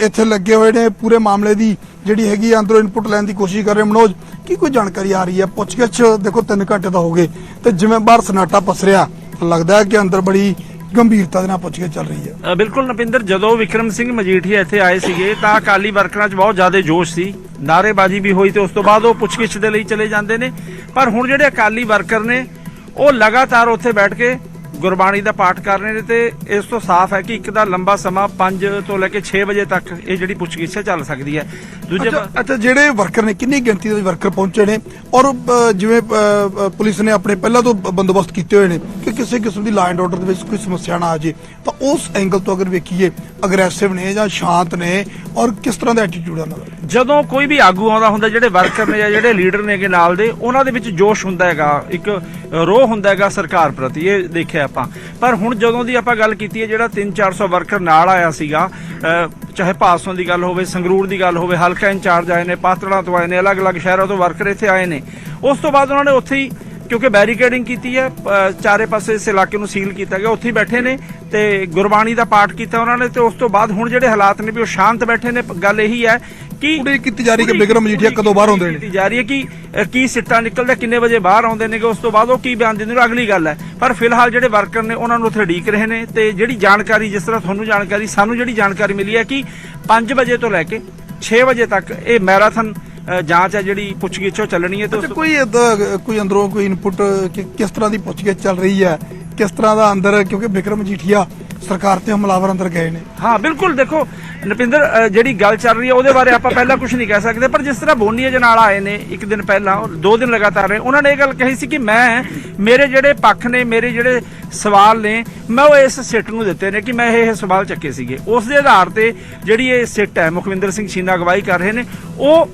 ਇੱਥੇ ਲੱਗੇ ਹੋਏ ਨੇ ਪੂਰੇ ਮਾਮਲੇ ਦੀ ਜਿਹੜੀ ਹੈਗੀ ਅੰਦਰੋਂ ਇਨਪੁਟ ਲੈਣ ਦੀ ਕੋਸ਼ਿਸ਼ ਕਰ ਰਹੇ ਮਨੋਜ, ਕੀ ਕੋਈ ਜਾਣਕਾਰੀ ਆ ਰਹੀ ਹੈ? ਪੁੱਛਗਿੱਛ ਦੇਖੋ 3 ਘੰਟੇ ਤਾਂ ਹੋ ਗਏ ਤੇ ਜਿਵੇਂ ਬਾਹਰ ਸਨਾਟਾ ਪਸਰਿਆ ਲੱਗਦਾ ਹੈ ਕਿ ਅੰਦਰ ਬੜੀ ਗੰਭੀਰਤਾ ਦੇ ਨਾਲ ਪੁੱਛਗਿੱਛ ਚੱਲ ਰਹੀ ਹੈ। ਬਿਲਕੁਲ ਨਪਿੰਦਰ, ਜਦੋਂ ਵਿਕਰਮ ਸਿੰਘ ਮਜੀਠੀਆ ਇੱਥੇ ਆਏ ਸੀਗੇ, ਤਾਂ ਅਕਾਲੀ ਵਰਕਰਾਂ 'ਚ ਬਹੁਤ ਜ਼ਿਆਦਾ ਜੋਸ਼ ਸੀ। ਨਾਅਰੇਬਾਜ਼ੀ ਵੀ ਹੋਈ ਤੇ ਉਸ ਤੋਂ ਬਾਅਦ ਉਹ ਪੁੱਛਗਿੱਛ ਦੇ ਲਈ ਚਲੇ ਜਾਂਦੇ ਨੇ। ਪਰ ਹੁਣ ਜਿਹੜੇ ਅਕਾਲੀ ਵਰਕਰ ਨੇ, ਉਹ ਲਗਾਤਾਰ ਉੱਥੇ ਬੈਠ ਕੇ ਗੁਰਬਾਣੀ ਦਾ ਪਾਠ ਕਰ ਰਹੇ ਨੇ ਤੇ ਇਸ ਤੋਂ ਸਾਫ਼ ਹੈ ਕਿ ਇੱਕ ਦਾ ਲੰਬਾ ਸਮਾਂ 5 ਤੋਂ ਲੈ ਕੇ 6 ਵਜੇ ਤੱਕ ਇਹ ਜਿਹੜੀ ਪੁੱਛਗਿੱਛ ਹੈ ਚੱਲ ਸਕਦੀ ਹੈ। ਦੂਜੇ ਅੱਛਾ ਜਿਹੜੇ ਵਰਕਰ ਨੇ ਕਿੰਨੀ ਗਿਣਤੀ ਦੇ ਵਰਕਰ ਪਹੁੰਚੇ ਨੇ? ਔਰ ਜਿਵੇਂ ਪੁਲਿਸ ਨੇ ਆਪਣੇ ਪਹਿਲਾਂ ਤੋਂ ਬੰਦੋਬਸਤ ਕੀਤੇ ਹੋਏ ਨੇ ਕਿ ਕਿਸੇ ਕਿਸਮ ਦੀ ਲਾਅ ਐਂਡ ਆਰਡਰ ਦੇ ਵਿੱਚ ਕੋਈ ਸਮੱਸਿਆ ਨਾ ਆ ਜੇ ਤਾਂ ਉਸ ਐਂਗਲ ਤੋਂ ਅਗਰ ਵੇਖੀਏ ਅਗਰੈਸਿਵ ਨੇ ਜਾਂ ਸ਼ਾਂਤ ਨੇ ਔਰ ਕਿਸ ਤਰ੍ਹਾਂ ਦਾ ਐਟੀਟਿਊਡ ਆ ਦਾ? ਜਦੋਂ ਕੋਈ ਵੀ ਆਗੂ ਆਉਂਦਾ ਹੁੰਦਾ ਜਿਹੜੇ ਵਰਕਰ ਨੇ ਜਾਂ ਜਿਹੜੇ ਲੀਡਰ ਨੇਗੇ ਨਾਲ ਦੇ ਉਹਨਾਂ ਦੇ ਵਿੱਚ ਜੋਸ਼ ਹੁੰਦਾ ਹੈਗਾ ਇੱਕ ਰੋਹ ਹੁੰਦਾ ਹੈਗਾ ਸਰਕਾਰ ਪ੍ਰਤੀ ਇਹ ਦੇਖਿਆ ਆਪਾਂ। ਪਰ ਹੁਣ ਜਦੋਂ ਦੀ ਆਪਾਂ ਗੱਲ ਕੀਤੀ ਹੈ, ਜਿਹੜਾ 3-400 ਵਰਕਰ ਨਾਲ ਆਇਆ ਸੀਗਾ ਚਾਹੇ ਭਾਸੋਂ ਦੀ ਗੱਲ ਹੋਵੇ, ਸੰਗਰੂਰ ਦੀ ਗੱਲ ਹੋਵੇ, ਹਲਕਾ ਇੰਚਾਰਜ ਆਏ ਨੇ, ਪਾਤੜਾਂ ਤੋਂ ਆਏ ਨੇ, ਅਲੱਗ-ਅਲੱਗ ਸ਼ਹਿਰਾਂ ਤੋਂ ਵਰਕਰ ਇੱਥੇ ਆਏ ਨੇ। ਉਸ ਤੋਂ ਬਾਅਦ ਉਹਨਾਂ ਨੇ ਉੱਥੇ ਹੀ, ਕਿਉਂਕਿ ਬੈਰੀਕੇਡਿੰਗ ਕੀਤੀ ਹੈ ਚਾਰੇ ਪਾਸੇ ਇਸ ਇਲਾਕੇ ਨੂੰ ਸੀਲ ਕੀਤਾ ਗਿਆ, ਉੱਥੇ ਹੀ ਬੈਠੇ ਨੇ ਤੇ ਗੁਰਬਾਣੀ ਦਾ ਪਾਠ ਕੀਤਾ ਉਹਨਾਂ ਨੇ ਤੇ ਉਸ ਤੋਂ ਬਾਅਦ ਹੁਣ ਜਿਹੜੇ ਹਾਲਾਤ ਨੇ ਵੀ ਉਹ ਸ਼ਾਂਤ ਬੈਠੇ ਨੇ ਗੱਲ ਇਹੀ ਹੈ ਕਿ ਉਡੀਕ ਕੀਤੀ ਜਾ ਰਹੀ ਕਿ ਬਿਕਰਮ ਮਜੀਠੀਆ ਕਦੋਂ ਬਾਹਰ ਆਉਂਦੇ ਨੇ? ਕੀਤੀ ਜਾ ਰਹੀ ਹੈ ਕਿ ਅ, ਕੀ ਸਿੱਟਾ ਨਿਕਲਦਾ ਕਿੰਨੇ ਵਜੇ ਬਾਹਰ ਆਉਂਦੇ ਨੇਗੇ ਉਸ ਤੋਂ ਬਾਅਦ ਉਹ ਕੀ ਬਿਆਨ ਦਿੰਦੇ ਨੇ ਉਹ ਅਗਲੀ ਗੱਲ ਹੈ। ਪਰ ਫਿਲਹਾਲ ਜਿਹੜੇ ਵਰਕਰ ਨੇ ਉਹਨਾਂ ਨੂੰ ਉੱਥੇ ਢੀਕ ਰਹੇ ਨੇ ਤੇ ਜਿਹੜੀ ਜਾਣਕਾਰੀ ਜਿਸ ਤਰ੍ਹਾਂ ਤੁਹਾਨੂੰ ਜਾਣਕਾਰੀ ਸਾਨੂੰ ਜਿਹੜੀ ਜਾਣਕਾਰੀ ਮਿਲੀ ਹੈ ਕਿ 5 ਵਜੇ ਤੋਂ ਲੈ ਕੇ 6 ਵਜੇ ਤੱਕ ਇਹ ਮੈਰਾਥਨ ਅ, ਜਾਂਚ ਹੈ ਜਿਹੜੀ ਪੁੱਛਗਿੱਛ ਉਹ ਚੱਲਣੀ ਹੈ ਤੇ ਅੱਛਾ ਕੋਈ ਏਦਾਂ ਕੋਈ ਅੰਦਰੋਂ ਕੋਈ ਇਨਪੁਟ ਕਿਸ ਤਰ੍ਹਾਂ ਦੀ ਪੁੱਛਗਿੱਛ ਚੱਲ ਰਹੀ ਹੈ ਕਿਸ ਤਰ੍ਹਾਂ ਦਾ ਅੰਦਰ ਕਿਉਂਕਿ ਵਿਕਰਮ ਜੀਠੀਆ ਸਰਕਾਰ ਤੇ ਹਮਲਾਵਰ ਅੰਦਰ ਗਏ ਨੇ। ਹਾਂ, ਬਿਲਕੁਲ, ਦੇਖੋ, ਨਪਿੰਦਰ ਜਿਹੜੀ ਗੱਲ ਚੱਲ ਰਹੀ ਹੈ ਉਹਦੇ ਬਾਰੇ ਆਪਾਂ ਪਹਿਲਾਂ ਕੁਝ ਨਹੀਂ ਕਹਿ ਸਕਦੇ, ਪਰ ਜਿਸ ਤਰ੍ਹਾਂ ਬੋਨੀਆ ਜਨਾਲਾ ਆਏ ਨੇ ਇੱਕ ਦਿਨ ਪਹਿਲਾਂ ਦੋ ਦਿਨ ਲਗਾਤਾਰ ਰਹੇ ਉਹਨਾਂ ਨੇ ਇਹ ਗੱਲ ਕਹੀ ਸੀ ਕਿ ਮੈਂ, ਮੇਰੇ ਜਿਹੜੇ ਪੱਖ ਨੇ, ਮੇਰੇ ਜਿਹੜੇ ਸਵਾਲ ਨੇ, ਮੈਂ ਉਹ ਇਸ ਸਿੱਟ ਨੂੰ ਦਿੱਤੇ ਨੇ ਕਿ ਮੈਂ ਇਹ ਸਵਾਲ ਚੱਕੇ ਸੀਗੇ। ਉਸ ਦੇ ਆਧਾਰ ਤੇ ਜਿਹੜੀ ਇਹ ਸਿੱਟ ਹੈ, ਮੁਖਵਿੰਦਰ ਸਿੰਘ ਛੀਨਾ ਅਗਵਾਈ ਕਰ ਰਹੇ ਨੇ, ਉਹ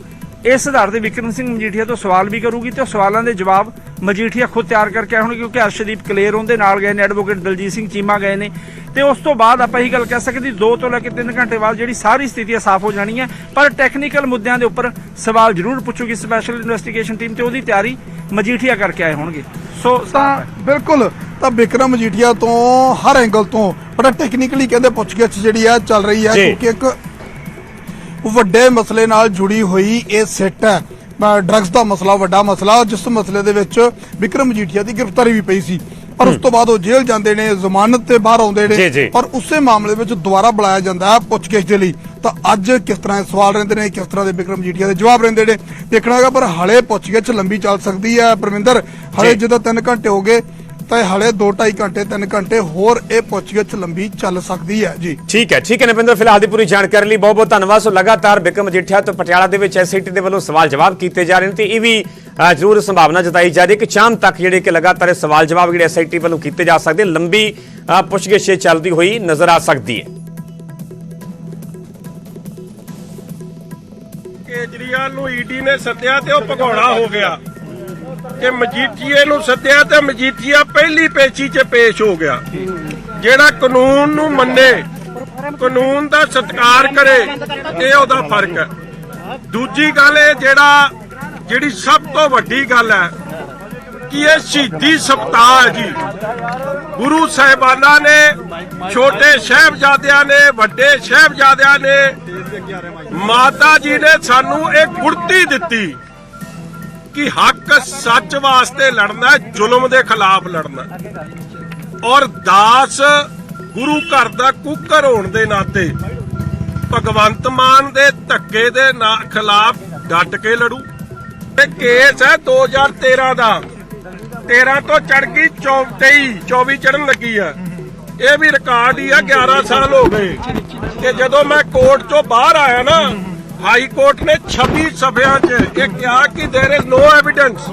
ਇਸ ਆਧਾਰ ਤੇ ਵਿਕਰਮ ਸਿੰਘ ਮਜੀਠੀਆ ਤੋਂ ਸਵਾਲ ਵੀ ਕਰੂਗੀ ਤੇ ਉਹ ਸਵਾਲਾਂ ਦੇ ਜਵਾਬ ਮਜੀਠੀਆ ਖੁਦ ਤਿਆਰ ਕਰਕੇ ਆਉਣਗੇ ਕਿਉਂਕਿ ਹਰਸ਼ਦੀਪ ਕਲੇਰ ਉਹਦੇ ਨਾਲ ਗਏ ਨੇ ਐਡਵੋਕੇਟ ਦਲਜੀਤ ਸਿੰਘ ਚੀਮਾ ਗਏ ਨੇ। ਤੇ ਉਸ ਤੋਂ ਬਾਅਦ ਆਪਾਂ ਇਹ ਗੱਲ ਕਹਿ ਸਕਦੇ 2 ਤੋਂ ਲੈ ਕੇ 3 ਘੰਟੇ ਬਾਅਦ ਜਿਹੜੀ ਸਾਰੀ ਸਥਿਤੀ ਸਾਫ਼ ਹੋ ਜਾਣੀ ਹੈ ਪਰ ਟੈਕਨੀਕਲ ਮੁੱਦਿਆਂ ਦੇ ਉੱਪਰ ਸਵਾਲ ਜ਼ਰੂਰ ਪੁੱਛੂਗੀ ਸਪੈਸ਼ਲ ਇਨਵੈਸਟੀਗੇਸ਼ਨ ਟੀਮ ਤੇ ਉਹਦੀ ਤਿਆਰੀ ਮਜੀਠੀਆ ਕਰਕੇ ਆਏ ਹੋਣਗੇ। ਸੋ ਤਾਂ ਬਿਲਕੁਲ ਤਾਂ ਵਿਕਰਮ ਮਜੀਠੀਆ ਤੋਂ ਹਰ ਐਂਗਲ ਤੋਂ ਬੜਾ ਟੈਕਨੀਕਲੀ ਕਹਿੰਦੇ ਪੁੱਛਗਿੱਛ ਜਿਹੜੀ ਆ ਚੱਲ ਰਹੀ ਹੈ ਜੀ। ਕਿਉਂਕਿ ਇੱਕ ਵੱਡੇ ਮਸਲੇ ਨਾਲ ਜੁੜੀ ਹੋਈ ਇਹ ਸਿੱਟ ਹੈ। ਡਰੱਗਸ ਦਾ ਮਸਲਾ ਵੱਡਾ ਮਸਲਾ ਜਿਸ ਮਸਲੇ ਦੇ ਵਿੱਚ ਵਿਕਰਮ ਮਜੀਠੀਆ ਦੀ ਗ੍ਰਿਫਤਾਰੀ ਵੀ ਪਈ ਸੀ। ਪਰ ਉਸ ਤੋਂ ਬਾਅਦ ਉਹ ਜੇਲ੍ਹ ਜਾਂਦੇ ਨੇ ਜ਼ਮਾਨਤ ਤੇ ਬਾਹਰ ਆਉਂਦੇ ਨੇ। ਪਰ ਉਸੇ ਮਾਮਲੇ ਵਿੱਚ ਦੁਬਾਰਾ ਬੁਲਾਇਆ ਜਾਂਦਾ ਹੈ ਪੁੱਛਗਿੱਛ ਦੇ ਲਈ। ਤਾਂ ਅੱਜ ਕਿਸ ਤਰ੍ਹਾਂ ਸਵਾਲ ਰਹਿੰਦੇ ਨੇ ਕਿਸ ਤਰ੍ਹਾਂ ਦੇ ਵਿਕਰਮ ਮਜੀਠੀਆ ਦੇ ਜਵਾਬ ਰਹਿੰਦੇ ਨੇ ਦੇਖਣਾ ਹੈਗਾ ਪਰ ਹਲੇ ਪੁੱਛਗਿੱਛ ਲੰਬੀ ਚੱਲ ਸਕਦੀ ਹੈ। ਪਰਮਿੰਦਰ ਹਲੇ। ਜਦੋਂ 3 ਘੰਟੇ ਹੋ ਗਏ ਤਾਂ ਇਹ ਹਲੇ 2.5 ਘੰਟੇ 3 ਘੰਟੇ ਹੋਰ ਇਹ ਪੁੱਛਗਿੱਛ ਲੰਬੀ ਚੱਲ ਸਕਦੀ ਹੈ ਜੀ। ਠੀਕ ਹੈ ਠੀਕ ਹੈ ਨਵਿੰਦਰ ਫਿਲਹਾਲ ਦੀ ਪੂਰੀ ਜਾਣਕਾਰੀ ਲਈ ਬਹੁਤ ਬਹੁਤ ਧੰਨਵਾਦ। ਸੋ ਲਗਾਤਾਰ ਬਿਕਮ ਮਜੀਠੀਆ ਤੋਂ ਪਟਿਆਲਾ ਦੇ ਵਿੱਚ ਐਸਆਈਟੀ ਦੇ ਵੱਲੋਂ ਸਵਾਲ ਜਵਾਬ ਕੀਤੇ ਜਾ ਰਹੇ ਨੇ ਤੇ ਇਹ ਵੀ ਜ਼ਰੂਰ ਸੰਭਾਵਨਾ ਜਤਾਈ ਜਾ ਰਹੀ ਹੈ ਕਿ ਸ਼ਾਮ ਤੱਕ ਜਿਹੜੇ ਕਿ ਲਗਾਤਾਰ ਇਹ ਸਵਾਲ ਜਵਾਬ ਜਿਹੜੇ ਐਸਆਈਟੀ ਵੱਲੋਂ ਕੀਤੇ ਜਾ ਸਕਦੇ ਲੰਬੀ ਪੁੱਛਗਿੱਛ ਚੱਲਦੀ ਹੋਈ ਨਜ਼ਰ ਆ ਸਕਦੀ ਹੈ। ਕੇਜਰੀਵਾਲ ਨੂੰ ਈਡੀ ਨੇ ਸੱਦਿਆ ਤੇ ਉਹ ਭਗੌੜਾ ਹੋ ਗਿਆ। ਕਿ ਮਜੀਠੀਏ ਨੂੰ ਸੱਦਿਆ ਤੇ ਮਜੀਠੀਆ ਪਹਿਲੀ ਪੇਸ਼ੀ 'ਚ ਪੇਸ਼ ਹੋ ਗਿਆ। ਜਿਹੜਾ ਕਾਨੂੰਨ ਨੂੰ ਮੰਨੇ, ਕਾਨੂੰਨ ਦਾ ਸਤਿਕਾਰ ਕਰੇ, ਇਹ ਉਹਦਾ ਫ਼ਰਕ ਹੈ। ਦੂਜੀ ਗੱਲ ਇਹ ਜਿਹੜਾ, ਜਿਹੜੀ ਸਭ ਤੋਂ ਵੱਡੀ ਗੱਲ ਹੈ ਕਿ ਇਹ ਸ਼ਹੀਦੀ ਸਪਤਾਹ ਹੈ ਜੀ। ਗੁਰੂ ਸਾਹਿਬਾਨਾਂ ਨੇ, ਛੋਟੇ ਸਹਿਬਜ਼ਾਦਿਆਂ ਨੇ, ਵੱਡੇ ਸਹਿਬਜ਼ਾਦਿਆਂ ਨੇ, ਮਾਤਾ ਜੀ ਨੇ ਸਾਨੂੰ ਇਹ ਗੁਰਤੀ ਦਿੱਤੀ। ਕਿ ਹੱਕ ਸੱਚ ਵਾਸਤੇ ਲੜਨਾ ਹੈ, ਜ਼ੁਲਮ ਦੇ ਖਿਲਾਫ ਲੜਨਾ ਔਰ ਦਾਸ ਗੁਰੂ ਘਰ ਦਾ ਕੁੱਕਰ ਹੋਣ ਦੇ ਨਾਤੇ ਭਗਵੰਤ ਮਾਨ ਦੇ ਧੱਕੇ ਦੇ ਖਿਲਾਫ ਡਟ ਕੇ ਲੜੂ। ਤੇ ਕੇਸ ਹੈ 2013 ਦਾ। 13 ਤੋਂ ਚੜ ਗਈ 24 24 ਚੜਨ ਲੱਗੀ ਆ। ਇਹ ਵੀ ਰਿਕਾਰਡ ਹੀ ਆ 11 ਸਾਲ ਹੋ ਗਏ। ਤੇ ਜਦੋਂ ਮੈਂ ਕੋਰਟ ਚੋਂ ਬਾਹਰ ਆਇਆ ਨਾ ਹਾਈ ਕੋਰਟ ਨੇ 26 ਸਫਿਆਂ 'ਚ ਇਹ ਕਿਹਾ ਕਿ देयर इज नो ਐਵੀਡੈਂਸ